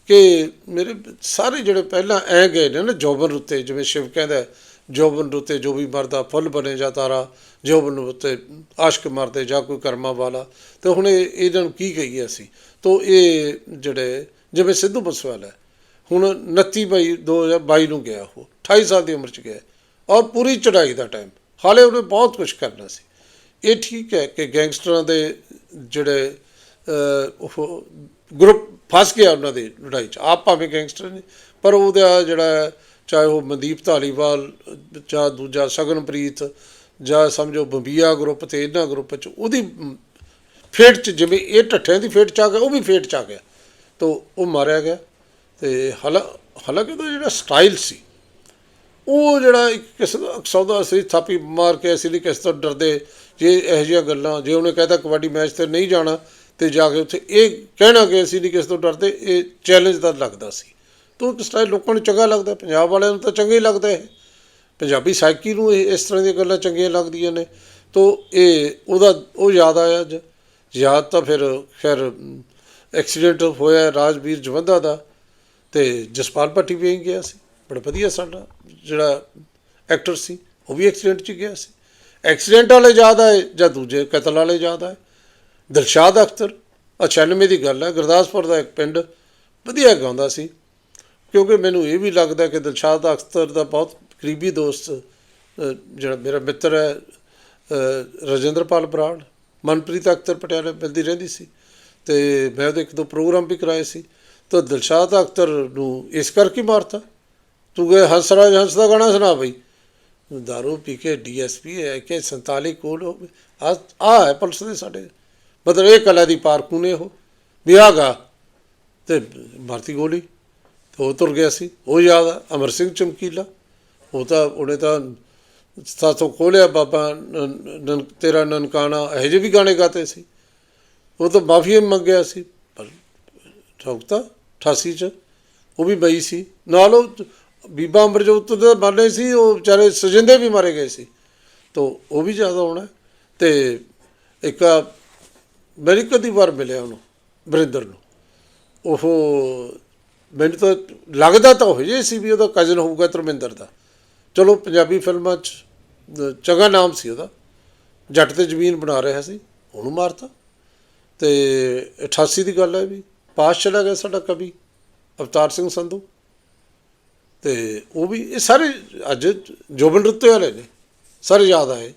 ਕਿ ਮੇਰੇ ਸਾਰੇ ਜਿਹੜੇ ਪਹਿਲਾਂ ਐ ਗਏ ਨੇ ਨਾ ਜੋਬਨ ਉੱਤੇ ਜਿਵੇਂ ਸ਼ਿਵ ਕਹਿੰਦਾ ਜੋਬਨ ਉੱਤੇ ਜੋ ਵੀ ਮਰਦਾ ਫੁੱਲ ਬਣੇ ਜਾਂ ਤਾਰਾ ਜੋਬਨ ਉੱਤੇ ਆਸ਼ਕ ਮਰਦੇ ਜਾਂ ਕੋਈ ਕਰਮਾਂ ਵਾਲਾ, ਤੇ ਹੁਣ ਇਹ ਇਹਨਾਂ ਨੂੰ ਕੀ ਕਹੀਏ ਅਸੀਂ? ਤੋ ਇਹ ਜਿਹੜੇ ਜਿਵੇਂ ਸਿੱਧੂ ਮੂਸੇਵਾਲਾ ਹੁਣ 29 ਮਈ 2022 ਨੂੰ ਗਿਆ ਉਹ 28 ਸਾਲ ਦੀ ਉਮਰ 'ਚ ਗਿਆ, ਔਰ ਪੂਰੀ ਚੜ੍ਹਾਈ ਦਾ ਟਾਈਮ ਹਾਲੇ ਉਹਨੇ ਬਹੁਤ ਕੁਝ ਕਰਨਾ ਸੀ। ਇਹ ਠੀਕ ਹੈ ਕਿ ਗੈਂਗਸਟਰਾਂ ਦੇ ਜਿਹੜੇ ਉਹ ਗਰੁੱਪ ਫਸ ਗਿਆ ਉਹਨਾਂ ਦੀ ਲੜਾਈ 'ਚ। ਆਪ ਭਾਵੇਂ ਗੈਂਗਸਟਰ ਨੇ, ਪਰ ਉਹਦਾ ਜਿਹੜਾ ਚਾਹੇ ਉਹ ਮਨਦੀਪ ਧਾਲੀਵਾਲ ਜਾਂ ਦੂਜਾ ਸਗਨਪ੍ਰੀਤ, ਜਾਂ ਸਮਝੋ ਬੰਬੀਆ ਗਰੁੱਪ ਤੇ ਇਹਨਾਂ ਗਰੁੱਪ 'ਚ, ਉਹਦੀ ਫੇਟ 'ਚ ਜਿਵੇਂ ਇਹ ਢੱਠਿਆਂ ਦੀ ਫੇਟ 'ਚ ਆ ਗਿਆ, ਉਹ ਵੀ ਫੇਟ 'ਚ ਆ ਗਿਆ। ਤੋ ਉਹ ਮਾਰਿਆ ਗਿਆ। ਤੇ ਹਾਲਾ, ਹਾਲਾਂਕਿ ਉਹਦਾ ਜਿਹੜਾ ਸਟਾਈਲ ਸੀ, ਉਹ ਜਿਹੜਾ ਇੱਕ ਕਿਸਮ ਦਾ ਸੌਦਾ ਸੀ ਥਾਪੀ ਮਾਰ ਕੇ ਅਸੀਂ ਨਹੀਂ ਕਿਸ ਤੋਂ ਡਰਦੇ, ਜੇ ਇਹੋ ਜਿਹੀਆਂ ਗੱਲਾਂ, ਜੇ ਉਹਨੇ ਕਹਿਤਾ ਕਬੱਡੀ ਮੈਚ ਤੇ ਨਹੀਂ ਜਾਣਾ, ਤੇ ਜਾ ਕੇ ਉੱਥੇ ਇਹ ਕਹਿਣਾ ਕਿ ਅਸੀਂ ਨਹੀਂ ਕਿਸ ਤੋਂ ਡਰਦੇ, ਇਹ ਚੈਲੰਜ ਦਾ ਲੱਗਦਾ ਸੀ। ਤੋਂ ਇੱਕ ਸਟਾਈਲ ਲੋਕਾਂ ਨੂੰ ਚੰਗਾ ਲੱਗਦਾ, ਪੰਜਾਬ ਵਾਲਿਆਂ ਨੂੰ ਤਾਂ ਚੰਗਾ ਹੀ ਲੱਗਦਾ ਇਹ। ਪੰਜਾਬੀ ਸਾਈਕੀ ਨੂੰ ਇਹ, ਇਸ ਤਰ੍ਹਾਂ ਦੀਆਂ ਗੱਲਾਂ ਚੰਗੀਆਂ ਲੱਗਦੀਆਂ ਨੇ। ਤੋਂ ਇਹ, ਉਹਦਾ, ਉਹ ਯਾਦ ਆਇਆ ਅੱਜ। ਯਾਦ ਤਾਂ ਫਿਰ, ਖੈਰ, ਐਕਸੀਡੈਂਟ ਹੋਇਆ ਰਾਜਵੀਰ ਜਵੰਦਾ ਦਾ ਤੇ ਜਸਪਾਲ ਭੱਟੀ ਵੀ ਗਿਆ ਸੀ। ਬੜਾ ਵਧੀਆ ਸਾਡਾ ਜਿਹੜਾ ਐਕਟਰ ਸੀ, ਉਹ ਵੀ ਐਕਸੀਡੈਂਟ 'ਚ ਗਿਆ ਸੀ। ਐਕਸੀਡੈਂਟ ਵਾਲੇ ਯਾਦ ਆਏ ਜਾਂ ਦੂਜੇ ਕਤਲ ਵਾਲੇ ਯਾਦ ਆਏ? ਦਿਲਸ਼ਾਦ ਅਖਤਰ 96 ਦੀ ਗੱਲ ਹੈ, ਗੁਰਦਾਸਪੁਰ ਦਾ ਇੱਕ ਪਿੰਡ ਵਧੀਆ ਗਾਉਂਦਾ ਸੀ। ਕਿਉਂਕਿ ਮੈਨੂੰ ਇਹ ਵੀ ਲੱਗਦਾ ਕਿ ਦਿਲਸ਼ਾਦ ਅਖਤਰ ਦਾ ਬਹੁਤ ਕਰੀਬੀ ਦੋਸਤ ਜਿਹੜਾ ਮੇਰਾ ਮਿੱਤਰ ਹੈ ਅ, ਰਜਿੰਦਰਪਾਲ ਬਰਾੜ ਮਨਪ੍ਰੀਤ ਅਖਤਰ ਪਟਿਆਲੇ ਮਿਲਦੀ ਰਹਿੰਦੀ ਸੀ ਤੇ ਮੈਂ ਉਹਦੇ ਇੱਕ ਦੋ ਪ੍ਰੋਗਰਾਮ ਵੀ ਕਰਾਏ ਸੀ। ਤਾਂ ਦਿਲਸ਼ਾਦ ਅਖਤਰ ਨੂੰ ਇਸ ਕਰਕੇ ਮਾਰਤਾ ਤੂੰ ਗਏ ਹੰਸਰਾਜ ਹੰਸ ਦਾ ਗਾਣਾ ਸੁਣਾ ਬਈ। ਦਾਰੂ ਪੀ ਕੇ ਡੀਐਸਪੀ ਹੈ ਕਿ 47 ਕੋਲ ਹੋਵੇ ਆ ਆ ਹੈ ਪੁਲਿਸ ਦੇ ਸਾਡੇ ਮਤਲਬ ਇਹ ਕਲਾ ਦੀ ਪਾਰਕੂ ਨੇ ਉਹ ਵੀ ਆ ਗਾ ਤੇ ਮਾਰਤੀ ਗੋਲੀ। ਉਹ ਤੁਰ ਗਿਆ ਸੀ। ਉਹ ਯਾਦ ਆ, ਅਮਰ ਸਿੰਘ ਚਮਕੀਲਾ। ਉਹ ਤਾਂ, ਉਹਨੇ ਤਾਂ ਸਾਥੋਂ ਖੋਲਿਆ, ਬਾਬਾ ਨ- ਨ- ਤੇਰਾ ਨਨਕਾਣਾ, ਇਹੋ ਜਿਹੇ ਵੀ ਗਾਣੇ ਗਾਤੇ ਸੀ। ਉਹ ਤਾਂ ਮਾਫੀ ਮੰਗਿਆ ਸੀ। ਪਰ ਠੋਕਤਾ 88 ਚ, ਉਹ ਵੀ ਬਈ ਸੀ। ਨਾਲ ਉਹ ਬੀਬਾ ਅਮਰਜੋਤ ਦੇ ਮਾਰਨੇ ਸੀ, ਉਹ ਵਿਚਾਰੇ ਸਜਿੰਦੇ ਵੀ ਮਾਰੇ ਗਏ ਸੀ। ਤੋ ਉਹ ਵੀ ਜ਼ਿਆਦਾ ਹੋਣਾ। ਤੇ ਇੱਕ ਅਮਰੀਕਾ ਕਦੀ ਵਾਰ ਮਿਲਿਆ ਉਹਨੂੰ, ਵਰਿੰਦਰ ਨੂੰ। ਉਹ ਮੈਨੂੰ ਤਾਂ ਲੱਗਦਾ ਤਾਂ ਉਹ ਜੇ ਸੀ ਵੀ ਉਹਦਾ ਕਜ਼ਨ ਹੋਊਗਾ ਧਰਮਿੰਦਰ ਦਾ। ਚਲੋ, ਪੰਜਾਬੀ ਫਿਲਮਾਂ 'ਚ ਚੰਗਾ ਨਾਮ ਸੀ ਉਹਦਾ। ਜੱਟ ਤੇ ਜ਼ਮੀਨ ਬਣਾ ਰਿਹਾ ਸੀ, ਉਹਨੂੰ ਮਾਰਤਾ। ਤੇ 88 ਦੀ ਗੱਲ ਹੈ ਵੀ ਪਾਸ ਚਲਾ ਗਿਆ ਸਾਡਾ ਕਵੀ, ਅਵਤਾਰ ਸਿੰਘ ਸੰਧੂ। ਤੇ ਉਹ ਵੀ, ਇਹ ਸਾਰੇ ਅੱਜ ਜੋਬਨ ਰੁੱਤੇ ਵਾਲੇ ਨੇ, ਸਾਰੇ ਯਾਦ ਆਏ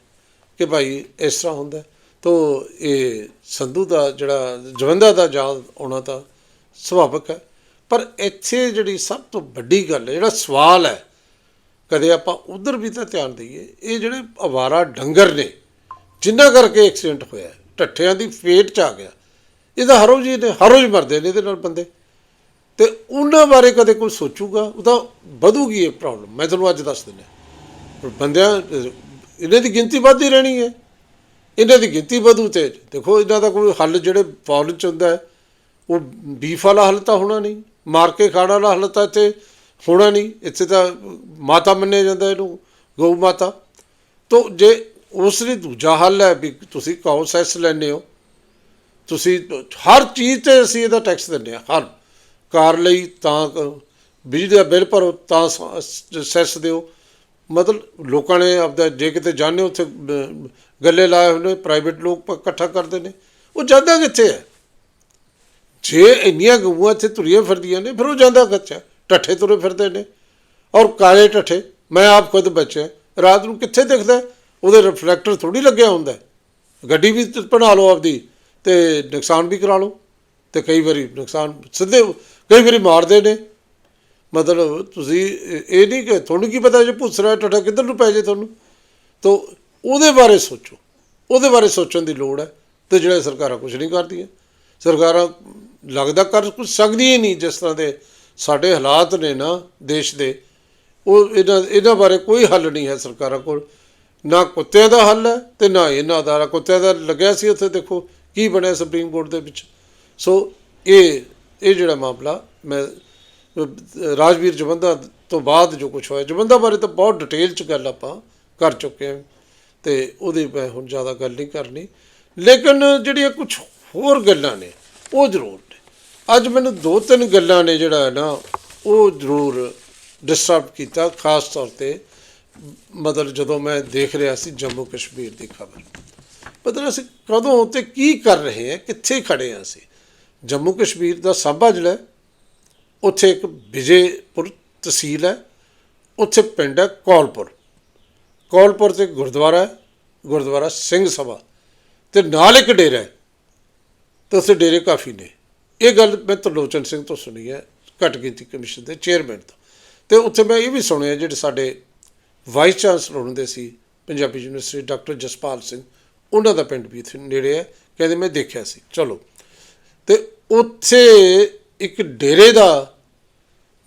ਕਿ ਭਾਈ ਇਸ ਤਰ੍ਹਾਂ ਹੁੰਦਾ। ਤੋ ਇਹ ਸੰਧੂ ਦਾ ਜਿਹੜਾ ਜਵੰਦਾ ਦਾ ਯਾਦ ਆਉਣਾ ਤਾਂ ਸੁਭਾਵਿਕ ਹੈ। ਪਰ ਇੱਥੇ ਜਿਹੜੀ ਸਭ ਤੋਂ ਵੱਡੀ ਗੱਲ ਹੈ, ਜਿਹੜਾ ਸਵਾਲ ਹੈ, ਕਦੇ ਆਪਾਂ ਉਧਰ ਵੀ ਤਾਂ ਧਿਆਨ ਦਈਏ, ਇਹ ਜਿਹੜੇ ਅਵਾਰਾ ਡੰਗਰ ਨੇ ਜਿਨ੍ਹਾਂ ਕਰਕੇ ਐਕਸੀਡੈਂਟ ਹੋਇਆ, ਢੱਠਿਆਂ ਦੀ ਫੇਟ ਚ ਆ ਗਿਆ ਇਹਦਾ ਹਰ ਰੋਜ਼ ਹੀ ਨੇ ਹਰ ਰੋਜ਼ ਮਰਦੇ ਨੇ ਇਹਦੇ ਨਾਲ ਬੰਦੇ। ਤੇ ਉਹਨਾਂ ਬਾਰੇ ਕਦੇ ਕੋਈ ਸੋਚੂਗਾ? ਉਹ ਤਾਂ ਵਧੂਗੀ ਇਹ ਪ੍ਰੋਬਲਮ ਮੈਂ ਤੁਹਾਨੂੰ ਅੱਜ ਦੱਸ ਦਿੰਦਾ। ਪਰ ਬੰਦਿਆਂ, ਇਹਨਾਂ ਦੀ ਗਿਣਤੀ ਵੱਧਦੀ ਰਹਿਣੀ ਹੈ। ਇਹਨਾਂ ਦੀ ਗਿਣਤੀ ਵਧੂ ਤੇ ਦੇਖੋ, ਇਹਨਾਂ ਦਾ ਕੋਈ ਹੱਲ ਜਿਹੜੇ ਫੌਰਨ ਚ ਹੁੰਦਾ ਉਹ ਬੀਫ ਵਾਲਾ ਹੱਲ ਤਾਂ ਹੋਣਾ ਨਹੀਂ। ਮਾਰ ਕੇ ਖਾਣ ਵਾਲਾ ਹੱਲ ਤਾਂ ਇੱਥੇ, ਹੋਣਾ ਨਹੀਂ। ਇੱਥੇ ਤਾਂ ਮਾਤਾ ਮੰਨਿਆ ਜਾਂਦਾ ਇਹਨੂੰ, ਗਊ ਮਾਤਾ। ਤੋ ਜੇ ਉਸ ਲਈ ਦੂਜਾ ਹੱਲ ਹੈ ਵੀ ਤੁਸੀਂ ਕਾਉ ਸੈਸ ਲੈਂਦੇ ਹੋ? ਤੁਸੀਂ ਹਰ ਚੀਜ਼ ਤੇ ਅਸੀਂ ਇਹਦਾ ਟੈਕਸ ਦਿੰਦੇ ਹਾਂ, ਹਰ ਕਾਰ ਲਈ ਤਾਂ, ਬਿਜਲੀ ਦਾ ਬਿੱਲ ਭਰੋ ਤਾਂ ਸੈਸ ਦਿਓ। ਮਤਲਬ ਲੋਕਾਂ ਨੇ ਆਪਦਾ ਜੇ ਕਿਤੇ ਜਾਂਦੇ ਉੱਥੇ ਗੱਲੇ ਲਾਏ ਹੋਏ ਪ੍ਰਾਈਵੇਟ ਲੋਕ ਇਕੱਠਾ ਕਰਦੇ ਨੇ। ਉਹ ਜਾਂਦਾ ਕਿੱਥੇ ਹੈ? ਜੇ ਇੰਨੀਆਂ ਗਊਆਂ ਇੱਥੇ ਤੁਰੀਆਂ ਫਿਰਦੀਆਂ ਨੇ, ਫਿਰ ਉਹ ਜਾਂਦਾ ਕੱਚਾ। ਟੱਠੇ ਤੁਰੇ ਫਿਰਦੇ ਨੇ। ਔਰ ਕਾਲੇ ਟੱਠੇ ਮੈਂ ਆਪ ਖੁਦ ਬੱਚਿਆ ਰਾਤ ਨੂੰ ਕਿੱਥੇ ਦਿਖਦਾ ਉਹਦੇ ਰਿਫਲੈਕਟਰ ਥੋੜੀ ਲੱਗਿਆ ਹੁੰਦਾ ਗੱਡੀ ਵੀ ਬਣਾ ਲਓ ਆਪਦੀ, ਤੇ ਨੁਕਸਾਨ ਵੀ ਕਰਾ ਲਓ। ਤੇ ਕਈ ਵਾਰੀ ਨੁਕਸਾਨ ਸਿੱਧੇ ਕਈ ਵਾਰੀ ਮਾਰਦੇ ਨੇ। ਮਤਲਬ ਤੁਸੀਂ ਇਹ ਨਹੀਂ ਕਿ ਤੁਹਾਨੂੰ ਕੀ ਪਤਾ ਜੇ ਭੁੱਸਰਾ ਟੱਠਾ ਕਿੱਧਰ ਨੂੰ ਪੈ ਜੇ ਤੁਹਾਨੂੰ। ਤਾਂ ਉਹਦੇ ਬਾਰੇ ਸੋਚੋ। ਉਹਦੇ ਬਾਰੇ ਸੋਚਣ ਦੀ ਲੋੜ ਹੈ। ਤੇ ਜਿਹੜਾ ਸਰਕਾਰਾਂ ਕੁਝ ਨਹੀਂ ਕਰਦੀਆਂ। ਸਰਕਾਰਾਂ ਲੱਗਦਾ ਕਰ ਕੁਝ ਸਕਦੀਆਂ ਹੀ ਨਹੀਂ ਜਿਸ ਤਰ੍ਹਾਂ ਦੇ ਸਾਡੇ ਹਾਲਾਤ ਨੇ ਨਾ ਦੇਸ਼ ਦੇ। ਉਹ ਇਹਨਾਂ ਇਹਨਾਂ ਬਾਰੇ ਕੋਈ ਹੱਲ ਨਹੀਂ ਹੈ ਸਰਕਾਰਾਂ ਕੋਲ। ਨਾ ਕੁੱਤਿਆਂ ਦਾ ਹੱਲ ਹੈ ਤੇ ਨਾ ਇਹਨਾਂ ਦਾ। ਕੁੱਤਿਆਂ ਦਾ ਲੱਗਿਆ ਸੀ ਉੱਥੇ, ਦੇਖੋ ਕੀ ਬਣਿਆ ਸੁਪਰੀਮ ਕੋਰਟ ਦੇ ਵਿੱਚ। ਸੋ ਇਹ ਇਹ ਜਿਹੜਾ ਮਾਮਲਾ ਮੈਂ, ਰਾਜਵੀਰ ਜਵੰਦਾ ਤੋਂ ਬਾਅਦ ਜੋ ਕੁਝ ਹੋਇਆ, ਜਵੰਦਾ ਬਾਰੇ ਤਾਂ ਬਹੁਤ ਡਿਟੇਲ ਚ ਗੱਲ ਆਪਾਂ ਕਰ ਚੁੱਕੇ ਹਾਂ ਤੇ ਉਹਦੀ ਮੈਂ ਹੁਣ ਜ਼ਿਆਦਾ ਗੱਲ ਨਹੀਂ ਕਰਨੀ। ਲੇਕਿਨ ਜਿਹੜੀਆਂ ਕੁਝ ਹੋਰ ਗੱਲਾਂ ਨੇ, ਉਹ ਜ਼ਰੂਰ ਅੱਜ ਮੈਨੂੰ ਦੋ ਤਿੰਨ ਗੱਲਾਂ ਨੇ ਜਿਹੜਾ ਹੈ ਨਾ, ਉਹ ਜ਼ਰੂਰ ਡਿਸਟਰਬ ਕੀਤਾ, ਖਾਸ ਤੌਰ ਤੇ ਮਤਲਬ ਜਦੋਂ ਮੈਂ ਦੇਖ ਰਿਹਾ ਸੀ ਜੰਮੂ ਕਸ਼ਮੀਰ ਦੀ ਖਬਰ। ਮਤਲਬ ਅਸੀਂ ਕਦੋਂ ਤੇ ਕੀ ਕਰ ਰਹੇ ਹਾਂ, ਕਿੱਥੇ ਖੜੇ ਹਾਂ ਅਸੀਂ? ਜੰਮੂ ਕਸ਼ਮੀਰ ਦਾ ਸਾਂਭਾ ਜ਼ਿਲ੍ਹਾ ਉੱਥੇ ਇੱਕ ਵਿਜੇਪੁਰ ਤਹਿਸੀਲ ਹੈ, ਉੱਥੇ ਪਿੰਡ ਹੈ ਕੌਲਪੁਰ। ਕੌਲਪੁਰ ਤੇ ਗੁਰਦੁਆਰਾ ਹੈ, ਗੁਰਦੁਆਰਾ ਸਿੰਘ ਸਭਾ, ਤੇ ਨਾਲ ਇੱਕ ਡੇਰਾ ਹੈ, ਤੇ ਉੱਥੇ ਡੇਰੇ ਕਾਫੀ ਨੇ। ਇਹ ਗੱਲ ਮੈਂ ਤਰਲੋਚਨ ਸਿੰਘ ਤੋਂ ਸੁਣੀ ਹੈ, ਘੱਟ ਗਿਣਤੀ ਕਮਿਸ਼ਨ ਦੇ ਚੇਅਰਮੈਨ ਤੋਂ। ਤੇ ਉੱਥੇ ਮੈਂ ਇਹ ਵੀ ਸੁਣਿਆ ਜਿਹੜੇ ਸਾਡੇ ਵਾਈਸ ਚਾਂਸਲਰ ਹੁੰਦੇ ਸੀ, ਪੰਜਾਬੀ ਯੂਨੀਵਰਸਿਟੀ ਡਾਕਟਰ ਜਸਪਾਲ ਸਿੰਘ, ਉਹਨਾਂ ਦਾ ਪਿੰਡ ਵੀ ਇੱਥੇ ਨੇੜੇ ਹੈ, ਕਹਿੰਦੇ ਮੈਂ ਦੇਖਿਆ ਸੀ। ਚਲੋ। ਤੇ ਉੱਥੇ ਇੱਕ ਡੇਰੇ ਦਾ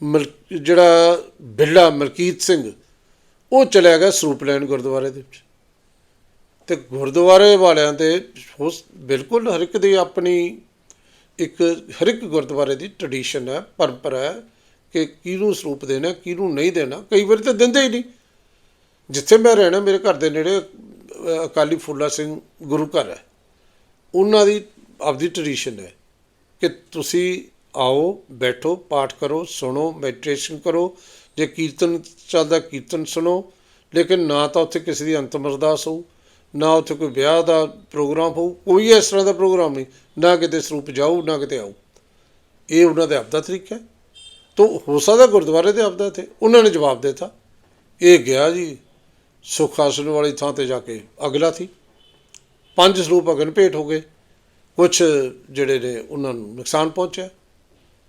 ਮਲ- ਜਿਹੜਾ ਬਿੱਲਾ ਮਲਕੀਤ ਸਿੰਘ, ਉਹ ਚਲਿਆ ਗਿਆ ਸਰੂਪ ਲੈਣ ਗੁਰਦੁਆਰੇ ਦੇ ਵਿੱਚ। ਤੇ ਗੁਰਦੁਆਰੇ ਵਾਲਿਆਂ ਦੇ ਬਿਲਕੁਲ ਹਰ ਇੱਕ ਦੀ ਆਪਣੀ ਇੱਕ ਹਰ ਇੱਕ ਗੁਰਦੁਆਰੇ ਦੀ ਟ੍ਰੈਡੀਸ਼ਨ ਹੈ, ਪਰੰਪਰਾ ਹੈ ਕਿ ਕਿਹਨੂੰ ਸਰੂਪ ਦੇਣਾ, ਕਿਹਨੂੰ ਨਹੀਂ ਦੇਣਾ, ਕਈ ਵਾਰੀ ਤਾਂ ਦਿੰਦੇ ਹੀ ਨਹੀਂ। ਜਿੱਥੇ ਮੈਂ ਰਹਿਣਾ, ਮੇਰੇ ਘਰ ਦੇ ਨੇੜੇ ਅਕਾਲੀ ਫੁੱਲਾ ਸਿੰਘ ਗੁਰੂ ਘਰ ਹੈ। ਉਹਨਾਂ ਦੀ ਆਪਦੀ ਟ੍ਰੈਡੀਸ਼ਨ ਹੈ ਕਿ ਤੁਸੀਂ ਆਓ, ਬੈਠੋ, ਪਾਠ ਕਰੋ, ਸੁਣੋ ਮੈਡੀਟੇਸ਼ਨ ਕਰੋ, ਜੇ ਕੀਰਤਨ ਚੱਲਦਾ, ਕੀਰਤਨ ਸੁਣੋ। ਲੇਕਿਨ ਨਾ ਤਾਂ ਉੱਥੇ ਕਿਸੇ ਦੀ ਅੰਤਮ ਅਰਦਾਸ ਹੋਊ। ਨਾ ਉੱਥੇ ਕੋਈ ਵਿਆਹ ਦਾ ਪ੍ਰੋਗਰਾਮ ਹੋਊ, ਕੋਈ ਇਸ ਤਰ੍ਹਾਂ ਦਾ ਪ੍ਰੋਗਰਾਮ ਨਹੀਂ। ਨਾ ਕਿਤੇ ਸਰੂਪ ਜਾਊ, ਨਾ ਕਿਤੇ ਆਊ। ਇਹ ਉਹਨਾਂ ਦੇ ਆਪਦਾ ਤਰੀਕਾ ਹੈ। ਤੋ ਹੋ ਸਕਦਾ ਗੁਰਦੁਆਰੇ ਦੇ ਆਪਦਾ ਤੇ ਉਹਨਾਂ ਨੇ ਜਵਾਬ ਦਿੱਤਾ। ਇਹ ਗਿਆ ਜੀ, ਸੁੱਖ ਆਸਣ ਵਾਲੀ ਥਾਂ ਤੇ ਜਾ ਕੇ ਅਗਲਾ ਸੀ। ਪੰਜ ਸਰੂਪ ਅਗਨ ਭੇਟ ਹੋ ਗਏ। ਕੁਝ ਜਿਹੜੇ ਨੇ ਉਹਨਾਂ ਨੂੰ ਨੁਕਸਾਨ ਪਹੁੰਚਿਆ।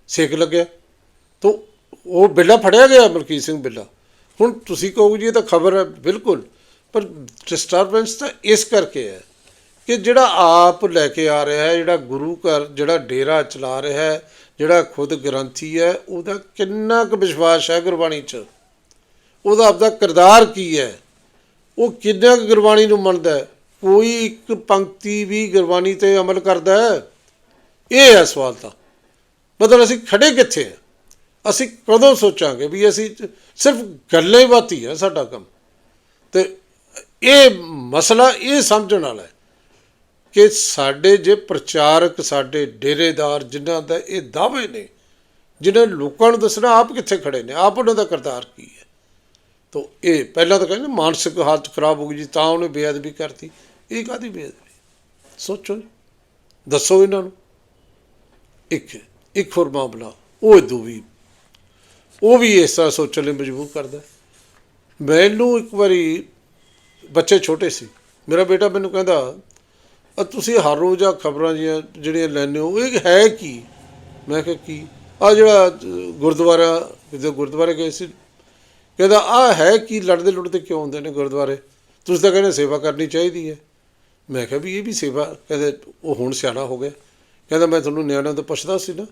ਸੇਕ ਲੱਗਿਆ। ਤੋ ਉਹ ਬਿੱਲਾ ਫੜਿਆ ਗਿਆ, ਮਲਕੀਤ ਸਿੰਘ ਬਿੱਲਾ। ਹੁਣ ਤੁਸੀਂ ਕਹੋ ਜੀ, ਇਹ ਤਾਂ ਖਬਰ ਹੈ ਬਿਲਕੁਲ। ਪਰ ਡਿਸਟਰਬੈਂਸ ਤਾਂ ਇਸ ਕਰਕੇ ਹੈ ਕਿ ਜਿਹੜਾ ਆਪ ਲੈ ਕੇ ਆ ਰਿਹਾ ਹੈ, ਜਿਹੜਾ ਗੁਰੂ ਘਰ, ਜਿਹੜਾ ਡੇਰਾ ਚਲਾ ਰਿਹਾ ਹੈ, ਜਿਹੜਾ ਖੁਦ ਗ੍ਰੰਥੀ ਹੈ, ਉਹਦਾ ਕਿੰਨਾ ਕੁ ਵਿਸ਼ਵਾਸ ਹੈ ਗੁਰਬਾਣੀ 'ਚ? ਉਹਦਾ ਆਪਦਾ ਕਿਰਦਾਰ ਕੀ ਹੈ? ਉਹ ਕਿੰਨਾ ਕੁ ਗੁਰਬਾਣੀ ਨੂੰ ਮੰਨਦਾ ਹੈ? ਕੋਈ ਇੱਕ ਪੰਕਤੀ ਵੀ ਗੁਰਬਾਣੀ ਤੇ ਅਮਲ ਕਰਦਾ ਹੈ? ਇਹ ਹੈ ਸਵਾਲ ਤਾਂ। ਮਤਲਬ ਅਸੀਂ ਖੜੇ ਕਿੱਥੇ ਹਾਂ? ਅਸੀਂ ਕਦੋਂ ਸੋਚਾਂਗੇ ਵੀ ਅਸੀਂ ਸਿਰਫ ਗੱਲਾਂ ਹੀ ਬਾਤੀ ਹੈ ਸਾਡਾ ਕੰਮ। ਤੇ ਇਹ ਮਸਲਾ ਇਹ ਸਮਝਣ ਵਾਲਾ ਕਿ ਸਾਡੇ ਜੇ ਪ੍ਰਚਾਰਕ ਸਾਡੇ ਡੇਰੇਦਾਰ ਜਿਨ੍ਹਾਂ ਦਾ ਇਹ ਦਾਅਵੇ ਨੇ, ਜਿਨ੍ਹਾਂ ਲੋਕਾਂ ਨੂੰ ਦੱਸਣਾ ਆਪ ਕਿੱਥੇ ਖੜੇ ਨੇ, ਆਪ ਉਹਨਾਂ ਦਾ ਕਰਤਾਰ ਕੀ ਹੈ? ਤੋ ਇਹ ਪਹਿਲਾਂ ਤਾਂ ਕਹਿੰਦੇ ਮਾਨਸਿਕ ਹਾਲਤ ਖਰਾਬ ਹੋ ਗਈ ਜੀ, ਤਾਂ ਉਹਨੇ ਬੇਅਦਬੀ ਕਰਤੀ। ਇਹ ਕਾਦੀ ਬੇਅਦਬੀ? ਸੋਚੋ ਜੀ। ਦੱਸੋ ਇਹਨਾਂ ਨੂੰ। ਇੱਕ ਇੱਕ ਹੋਰ ਮਾਮਲਾ, ਉਹ ਇਦੋਂ ਵੀ, ਉਹ ਵੀ ਇਸ ਤਰ੍ਹਾਂ ਸੋਚਣ ਲਈ ਮਜਬੂਰ ਕਰਦਾ। ਮੈਨੂੰ ਇੱਕ ਵਾਰੀ ਬੱਚੇ ਛੋਟੇ ਸੀ। ਮੇਰਾ ਬੇਟਾ ਮੈਨੂੰ ਕਹਿੰਦਾ ਆ ਤੁਸੀਂ ਹਰ ਰੋਜ਼ ਆ ਖਬਰਾਂ ਜੀਆਂ ਜਿਹੜੀਆਂ ਲੈਂਦੇ ਹੋ, ਇਹ ਹੈ ਕੀ? ਮੈਂ ਕਿਹਾ, ਕੀ? ਆ ਜਿਹੜਾ ਗੁਰਦੁਆਰਾ, ਜਦੋਂ ਗੁਰਦੁਆਰੇ ਗਏ ਸੀ, ਕਹਿੰਦਾ, ਆ ਹੈ ਕੀ? ਲੜਦੇ ਲੁੜਦੇ ਕਿਉਂ ਹੁੰਦੇ ਨੇ ਗੁਰਦੁਆਰੇ? ਤੁਸੀਂ ਤਾਂ ਕਹਿੰਦੇ ਸੇਵਾ ਕਰਨੀ ਚਾਹੀਦੀ ਹੈ। ਮੈਂ ਕਿਹਾ, ਵੀ ਇਹ ਵੀ ਸੇਵਾ, ਕਹਿੰਦੇ, ਉਹ ਹੁਣ ਸਿਆਣਾ ਹੋ ਗਿਆ। ਕਹਿੰਦਾ, ਮੈਂ ਤੁਹਾਨੂੰ ਨਿਆਣਿਆਂ ਤੋਂ ਪੁੱਛਦਾ ਸੀ ਨਾ,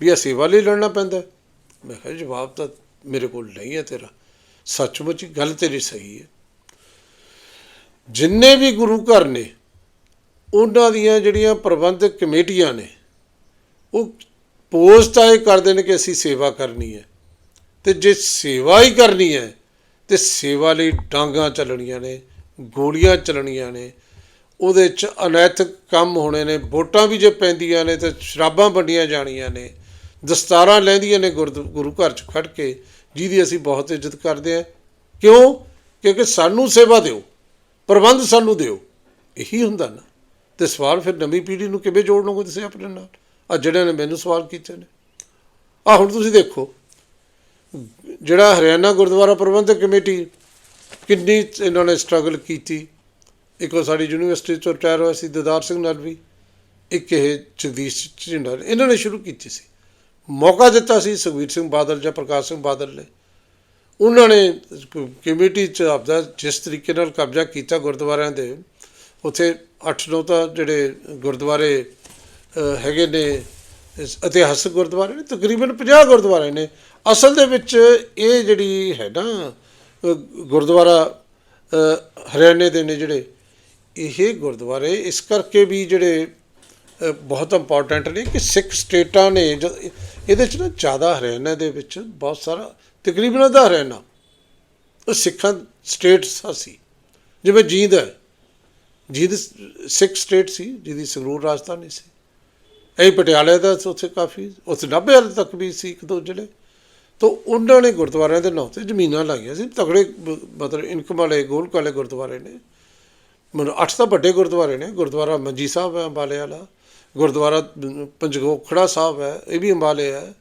ਵੀ ਇਹ ਸੇਵਾ ਲਈ ਲੜਨਾ ਪੈਂਦਾ ਮੈਂ ਕਿਹਾ, ਜਵਾਬ ਤਾਂ ਮੇਰੇ ਕੋਲ ਨਹੀਂ ਹੈ ਤੇਰਾ। ਸੱਚਮੁੱਚ ਗੱਲ ਤੇਰੀ ਸਹੀ ਹੈ। ਜਿੰਨੇ ਵੀ ਗੁਰੂ ਘਰ ਨੇ, ਉਹਨਾਂ ਦੀਆਂ ਜਿਹੜੀਆਂ ਪ੍ਰਬੰਧਕ ਕਮੇਟੀਆਂ ਨੇ, ਉਹ ਪੋਸਟ ਆਏ ਕਰਦੇ ਨੇ ਕਿ ਅਸੀਂ ਸੇਵਾ ਕਰਨੀ ਹੈ। ਤੇ ਜੇ ਸੇਵਾ ਹੀ ਕਰਨੀ ਹੈ, ਤੇ ਸੇਵਾ ਲਈ ਡਾਂਗਾਂ ਚੱਲਣੀਆਂ ਨੇ, ਗੋਲੀਆਂ ਚੱਲਣੀਆਂ ਨੇ, ਉਹਦੇ ਚ ਅਨੈਤਿਕ ਕੰਮ ਹੋਣੇ ਨੇ, ਵੋਟਾਂ ਵੀ ਜੇ ਪੈਂਦੀਆਂ ਨੇ, ਤੇ ਸ਼ਰਾਬਾਂ ਵੰਡੀਆਂ ਜਾਣੀਆਂ ਨੇ, ਦਸਤਾਰਾਂ ਲੈਂਦੀਆਂ ਨੇ ਗੁਰਦ- ਗੁਰੂ ਘਰ ਚ ਖੜ ਕੇ, ਜਿਹਦੀ ਅਸੀਂ ਬਹੁਤ ਇੱਜ਼ਤ ਕਰਦੇ ਹਾਂ। ਕਿਉਂ? ਕਿਉਂਕਿ ਸਾਨੂੰ ਸੇਵਾ ਦਿਓ। ਪ੍ਰਬੰਧ ਸਾਨੂੰ ਦਿਓ। ਇਹੀ ਹੁੰਦਾ ਨਾ। ਤੇ ਸਵਾਲ ਫਿਰ ਨਵੀਂ ਪੀੜ੍ਹੀ ਨੂੰ ਕਿਵੇਂ ਜੋੜ ਲਓਗੇ ਤੁਸੀਂ ਆਪਣੇ ਨਾਲ? ਆ ਜਿਹੜਿਆਂ ਨੇ ਮੈਨੂੰ ਸਵਾਲ ਕੀਤੇ ਨੇ। ਆ ਹੁਣ ਤੁਸੀਂ ਦੇਖੋ। ਜਿਹੜਾ ਹਰਿਆਣਾ ਗੁਰਦੁਆਰਾ ਪ੍ਰਬੰਧਕ ਕਮੇਟੀ ਕਿੰਨੀ ਇਹਨਾਂ ਨੇ ਸਟਰਗਲ ਕੀਤੀ। ਇੱਕ ਉਹ ਸਾਡੀ ਯੂਨੀਵਰਸਿਟੀ ਤੋਂ ਰਿਟਾਇਰ ਹੋਇਆ ਸੀ, ਦਦਾਰ ਸਿੰਘ ਨਲਵੀ। ਇੱਕ ਇਹ ਜਗਦੀਸ਼ ਝਿੰਡਾ ਇਹਨਾਂ ਨੇ ਸ਼ੁਰੂ ਕੀਤੀ ਸੀ। ਮੌਕਾ ਦਿੱਤਾ ਸੀ ਸੁਖਬੀਰ ਸਿੰਘ ਬਾਦਲ ਜਾਂ ਪ੍ਰਕਾਸ਼ ਸਿੰਘ ਬਾਦਲ ਨੇ। ਉਹਨਾਂ ਨੇ ਕਮੇਟੀ ਚ ਆਪਦਾ ਜਿਸ ਤਰੀਕੇ ਨਾਲ ਕਬਜ਼ਾ ਕੀਤਾ ਗੁਰਦੁਆਰਿਆਂ ਦੇ, ਉੱਥੇ 8-9 ਤਾਂ ਜਿਹੜੇ ਗੁਰਦੁਆਰੇ ਹੈਗੇ ਨੇ, ਇਸ ਇਤਿਹਾਸਕ ਗੁਰਦੁਆਰੇ ਨੇ, ਤਕਰੀਬਨ 50 ਗੁਰਦੁਆਰੇ ਨੇ। ਅਸਲ ਦੇ ਵਿੱਚ ਇਹ ਜਿਹੜੀ ਹੈ ਨਾ ਗੁਰਦੁਆਰਾ ਹਰਿਆਣੇ ਦੇ ਨੇ ਜਿਹੜੇ, ਇਹ ਗੁਰਦੁਆਰੇ ਇਸ ਕਰਕੇ ਵੀ ਜਿਹੜੇ ਬਹੁਤ ਇੰਪੋਰਟੈਂਟ ਨੇ ਕਿ ਸਿੱਖ ਸਟੇਟਾਂ ਨੇ ਜਦ ਇਹਦੇ ਚ ਨਾ ਜ਼ਿਆਦਾ ਹਰਿਆਣਾ ਦੇ ਵਿੱਚ ਬਹੁਤ ਸਾਰਾ ਤਕਰੀਬਨ ਅੱਧਾ ਰਹਿਣਾ ਉਹ ਸਿੱਖਾਂ ਸਟੇਟ ਸੀ ਜਿਵੇਂ ਜੀਂਦ ਹੈ। ਜੀਂਦ ਸਿੱਖ ਸਟੇਟ ਸੀ, ਜਿਹਦੀ ਸੰਗਰੂਰ ਰਾਜਧਾਨੀ ਸੀ। ਇਹ ਪਟਿਆਲੇ ਦਾ ਉੱਥੇ ਕਾਫੀ। ਉੱਥੇ 90 ਹਾਲ ਤੱਕ ਵੀ ਸੀ ਇੱਕ ਦੋ ਜ਼ਿਲ੍ਹੇ। ਤੋਂ ਉਹਨਾਂ ਨੇ ਗੁਰਦੁਆਰਿਆਂ ਦੇ ਨਾਂ ਤੇ ਜ਼ਮੀਨਾਂ ਲਾਈਆਂ ਸੀ। ਤਗੜੇ ਮਤਲਬ ਇਨਕਮ ਵਾਲੇ, ਗੋਲਕ ਵਾਲੇ ਗੁਰਦੁਆਰੇ ਨੇ। ਮਤਲਬ ਅੱਠ ਤਾਂ ਵੱਡੇ ਗੁਰਦੁਆਰੇ ਨੇ। ਗੁਰਦੁਆਰਾ ਮੰਜੀ ਸਾਹਿਬ ਹੈ ਅੰਬਾਲੇ ਵਾਲਾ। ਗੁਰਦੁਆਰਾ ਪੰਜਗੋਖੜਾ ਸਾਹਿਬ ਹੈ। ਇਹ ਵੀ ਅੰਬਾਲੇ ਹੈ।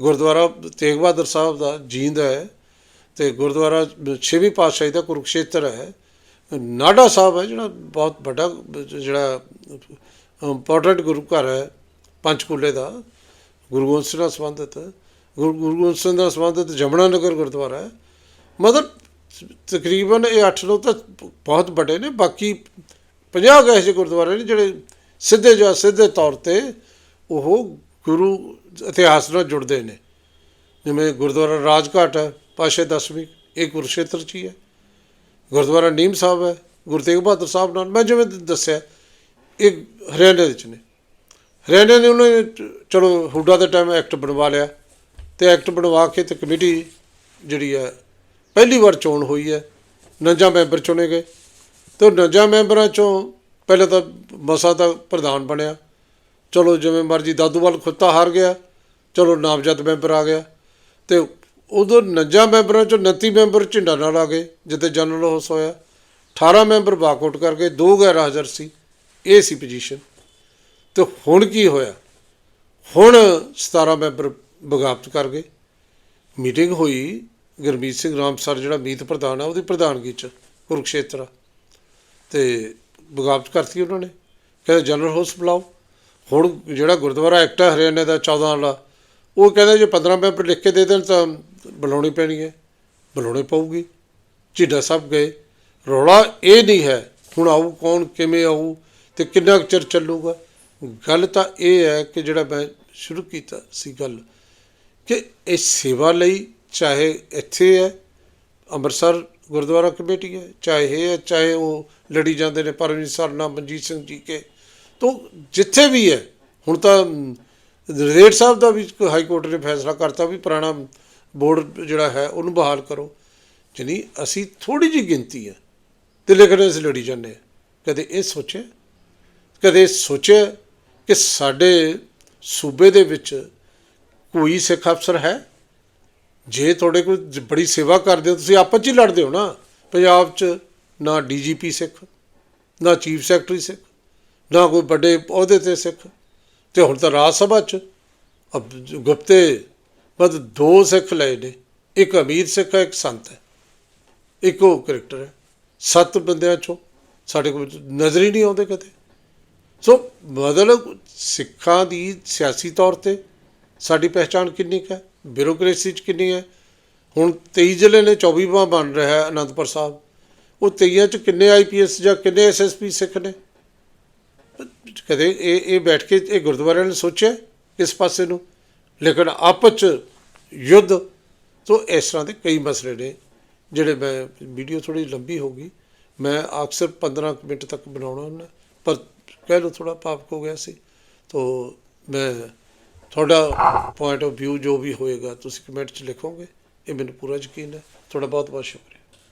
ਗੁਰਦੁਆਰਾ ਤੇਗ ਬਹਾਦਰ ਸਾਹਿਬ ਦਾ ਜੀਂਦ ਹੈ ਤੇ ਗੁਰਦੁਆਰਾ ਛੇਵੀਂ ਪਾਤਸ਼ਾਹੀ ਦਾ ਕੁਰੂਕਸ਼ੇਤਰ ਹੈ। ਨਾਡਾ ਸਾਹਿਬ ਹੈ ਜਿਹੜਾ ਬਹੁਤ ਵੱਡਾ ਜਿਹੜਾ ਇੰਪੋਰਟੈਂਟ ਗੁਰੂ ਘਰ ਹੈ, ਪੰਚਕੂਲੇ ਦਾ। ਗੁਰੂ ਗੋਬਿੰਦ ਸਿੰਘ ਨਾਲ ਸੰਬੰਧਿਤ ਗੁਰੂ ਗੁਰੂ ਗੋਬਿੰਦ ਸਿੰਘ ਨਾਲ ਸੰਬੰਧਿਤ ਜਮਨਾ ਨਗਰ ਗੁਰਦੁਆਰਾ ਹੈ। ਮਤਲਬ ਤਕਰੀਬਨ ਇਹ 8 ਨੌ ਤਾਂ ਬਹੁਤ ਵੱਡੇ ਨੇ, ਬਾਕੀ 50 ਕੁ ਇਹੋ ਜਿਹੇ ਗੁਰਦੁਆਰੇ ਨੇ ਜਿਹੜੇ ਸਿੱਧੇ ਜਾਂ ਸਿੱਧੇ ਤੌਰ ਤੇ ਉਹ ਗੁਰੂ ਇਤਿਹਾਸ ਨਾਲ ਜੁੜਦੇ ਨੇ। ਜਿਵੇਂ ਗੁਰਦੁਆਰਾ ਰਾਜਘਾਟ ਹੈ, ਪਾਸ਼ੇ ਦਸਵੀਂ, ਇਹ ਕੁਰੂਕਸ਼ੇਤਰ 'ਚ ਹੀ ਹੈ। ਗੁਰਦੁਆਰਾ ਨੀਮ ਸਾਹਿਬ ਹੈ, ਗੁਰੂ ਤੇਗ ਬਹਾਦਰ ਸਾਹਿਬ ਨਾਲ, ਮੈਂ ਜਿਵੇਂ ਦੱਸਿਆ, ਇਹ ਹਰਿਆਣੇ ਵਿੱਚ ਨੇ। ਹਰਿਆਣੇ ਨੇ ਉਹਨਾਂ ਨੇ ਚਲੋ ਹੁੱਡਾ ਦੇ ਟਾਈਮ ਐਕਟ ਬਣਵਾ ਲਿਆ ਤੇ ਐਕਟ ਬਣਵਾ ਕੇ ਤੇ ਕਮੇਟੀ ਜਿਹੜੀ ਹੈ, ਪਹਿਲੀ ਵਾਰ ਚੋਣ ਹੋਈ ਹੈ। ਨੰਜਾ ਮੈਂਬਰ ਚੁਣੇ ਗਏ। ਤੇ ਨੰਜਾ ਮੈਂਬਰਾਂ ਚੋਂ ਪਹਿਲਾਂ ਤਾਂ ਮਸਾ ਦਾ ਪ੍ਰਧਾਨ ਬਣਿਆ। ਚਲੋ ਜਿਵੇਂ ਮਰਜ਼ੀ ਦਾਦੂਵਾਲ ਖੁੱਤਾ ਹਾਰ ਗਿਆ, ਚਲੋ ਨਾਮਜ਼ਦ ਮੈਂਬਰ ਆ ਗਿਆ। ਤੇ ਉਦੋਂ ਨੰਜਾ ਮੈਂਬਰਾਂ ਚੋਂ 29 ਮੈਂਬਰ ਝਿੰਡਾ ਨਾਲ ਆ ਗਏ ਜਿੱਤੇ ਜਨਰਲ ਹਾਊਸ ਹੋਇਆ। 18 ਮੈਂਬਰ ਵਾਕਆਊਟ ਕਰ ਗਏ, ਦੋ ਗੈਰ ਹਾਜ਼ਰ ਸੀ, ਇਹ ਸੀ ਪੋਜੀਸ਼ਨ ਤੇ ਹੁਣ ਕੀ ਹੋਇਆ? ਹੁਣ 17 ਮੈਂਬਰ ਬਗਾਵਤ ਕਰ ਗਏ। ਮੀਟਿੰਗ ਹੋਈ, ਗੁਰਮੀਤ ਸਿੰਘ ਰਾਮਸਰ, ਜਿਹੜਾ ਮੀਤ ਪ੍ਰਧਾਨ ਆ, ਉਹਦੀ ਪ੍ਰਧਾਨਗੀ ਚ, ਕੁਰਕਸ਼ੇਤਰ ਤੇ ਬਗਾਵਤ ਕਰਤੀ ਉਹਨਾਂ ਨੇ। ਕਹਿੰਦੇ, ਜਨਰਲ ਹਾਊਸ ਬੁਲਾਓ। ਹੁਣ ਜਿਹੜਾ ਗੁਰਦੁਆਰਾ ਐਕਟ ਹੈ ਹਰਿਆਣੇ ਦਾ 14 ਵਾਲਾ, ਉਹ ਕਹਿੰਦਾ ਜੇ 15 ਮੈਂਬਰ ਲਿਖ ਕੇ ਦੇ ਦੇਣ ਤਾਂ ਬੁਲਾਉਣੀ ਪੈਣੀ ਹੈ। ਬੁਲਾਉਣੀ ਪਊਗੀ। ਝੀਡਾ ਸਾਹਿਬ ਗਏ। ਰੌਲਾ ਇਹ ਨਹੀਂ ਹੈ, ਹੁਣ ਆਊ ਕੌਣ, ਕਿਵੇਂ ਆਊ ਤੇ ਕਿੰਨਾ ਕੁ ਚਿਰ ਚੱਲੂਗਾ? ਗੱਲ ਤਾਂ ਇਹ ਹੈ ਕਿ ਜਿਹੜਾ ਮੈਂ ਸ਼ੁਰੂ ਕੀਤਾ ਸੀ ਗੱਲ, ਕਿ ਇਹ ਸੇਵਾ ਲਈ ਚਾਹੇ ਇੱਥੇ ਹੈ, ਅੰਮ੍ਰਿਤਸਰ ਗੁਰਦੁਆਰਾ ਕਮੇਟੀ ਹੈ, ਚਾਹੇ ਇਹ ਹੈ, ਚਾਹੇ ਉਹ ਲੜੀ ਜਾਂਦੇ ਨੇ, ਪਰਮਜੀਤ ਸਰ ਨਾਲ ਮਨਜੀਤ ਸਿੰਘ ਜੀ ਕੇ ਤੋਂ ਜਿੱਥੇ ਵੀ ਹੈ, ਹੁਣ ਤਾਂ ਰੇਟ ਸਾਹਿਬ ਦਾ ਵੀ ਹਾਈ ਕੋਰਟ ਨੇ ਫੈਸਲਾ ਕਰਤਾ ਵੀ ਪੁਰਾਣਾ ਬੋਰਡ ਜਿਹੜਾ ਹੈ, ਉਹਨੂੰ ਬਹਾਲ ਕਰੋ। ਜਾਣੀ ਅਸੀਂ ਥੋੜੀ ਜਿਹੀ ਗਿਣਤੀ ਹੈ ਤੇ ਲੇਕਿਨ ਅਸੀਂ ਲੜੀ ਜਾਂਦੇ ਹਾਂ। ਕਦੇ ਇਹ ਸੋਚਿਆ ਕਦੇ ਸੋਚਿਆ ਕਿ ਸਾਡੇ ਸੂਬੇ ਦੇ ਵਿੱਚ ਕੋਈ ਸਿੱਖ ਅਫਸਰ ਹੈ? ਜੇ ਤੁਹਾਡੇ ਕੋਲ ਬੜੀ ਸੇਵਾ ਕਰਦੇ ਹੋ, ਤੁਸੀਂ ਆਪਸ 'ਚ ਹੀ ਲੜਦੇ ਹੋ ਨਾ। ਪੰਜਾਬ 'ਚ ਨਾ ਡੀਜੀਪੀ ਸਿੱਖ, ਨਾ ਚੀਫ ਸੈਕਟਰੀ ਸਿੱਖ ਨਾ ਕੋਈ ਵੱਡੇ ਅਹੁਦੇ ਤੇ ਸਿੱਖ। ਤੇ ਹੁਣ ਤਾਂ ਰਾਜ ਸਭਾ 'ਚ ਅਬ ਗੁਪਤੇ ਬਸ ਦੋ ਸਿੱਖ ਲਏ ਨੇ। ਇੱਕ ਅਮੀਰ ਸਿੱਖ ਹੈ, ਇੱਕ ਸੰਤ ਹੈ। ਇੱਕ ਉਹ ਕਰੈਕਟਰ ਹੈ। ਸੱਤ ਬੰਦਿਆਂ 'ਚੋਂ ਸਾਡੇ ਕੋਲ ਨਜ਼ਰ ਹੀ ਨਹੀਂ ਆਉਂਦੇ ਕਦੇ। ਸੋ ਮਤਲਬ ਸਿੱਖਾਂ ਦੀ ਸਿਆਸੀ ਤੌਰ ਤੇ ਸਾਡੀ ਪਹਿਚਾਣ ਕਿੰਨੀ ਕੁ ਹੈ? ਬਿਊਰੋਕ੍ਰੇਸੀ ਚ ਕਿੰਨੀ ਹੈ? ਹੁਣ 23 ਜ਼ਿਲ੍ਹੇ ਨੇ 24ਵਾਂ ਬਣ ਰਿਹਾ ਹੈ ਅਨੰਦਪੁਰ ਸਾਹਿਬ। ਉਹ 23 ਚ ਕਿੰਨੇ ਆਈਪੀਐਸ ਜਾਂ ਕਿੰਨੇ ਐਸਐਸਪੀ ਸਿੱਖ ਨੇ? ਕਦੇ ਇਹ ਇਹ ਬੈਠ ਕੇ ਇਹ ਗੁਰਦੁਆਰਿਆਂ ਨੇ ਸੋਚਿਆ ਇਸ ਪਾਸੇ ਨੂੰ? ਲੇਕਿਨ ਆਪਸ ਚ ਯੁੱਧ ਤੋਂ ਇਸ ਤਰ੍ਹਾਂ ਦੇ ਕਈ ਮਸਲੇ ਨੇ ਜਿਹੜੇ ਮੈਂ, ਵੀਡੀਓ ਥੋੜੀ ਲੰਬੀ ਹੋ ਗਈ। ਮੈਂ ਅਕਸਰ 15 ਕੁ ਮਿੰਟ ਤੱਕ ਬਣਾਉਣਾ ਹੁੰਦਾ, ਪਰ ਕਹਿ ਲਓ ਥੋੜਾ ਭਾਵਕ ਹੋ ਗਿਆ ਸੀ। ਤੋ ਮੈਂ ਤੁਹਾਡਾ ਪੁਆਇੰਟ ਆਫ View ਜੋ ਵੀ ਹੋਏਗਾ, ਤੁਸੀਂ ਕਮੈਂਟ 'ਚ ਲਿਖੋਗੇ, ਇਹ ਮੈਨੂੰ ਪੂਰਾ ਯਕੀਨ ਹੈ। ਤੁਹਾਡਾ ਬਹੁਤ ਬਹੁਤ ਸ਼ੁਕਰੀਆ।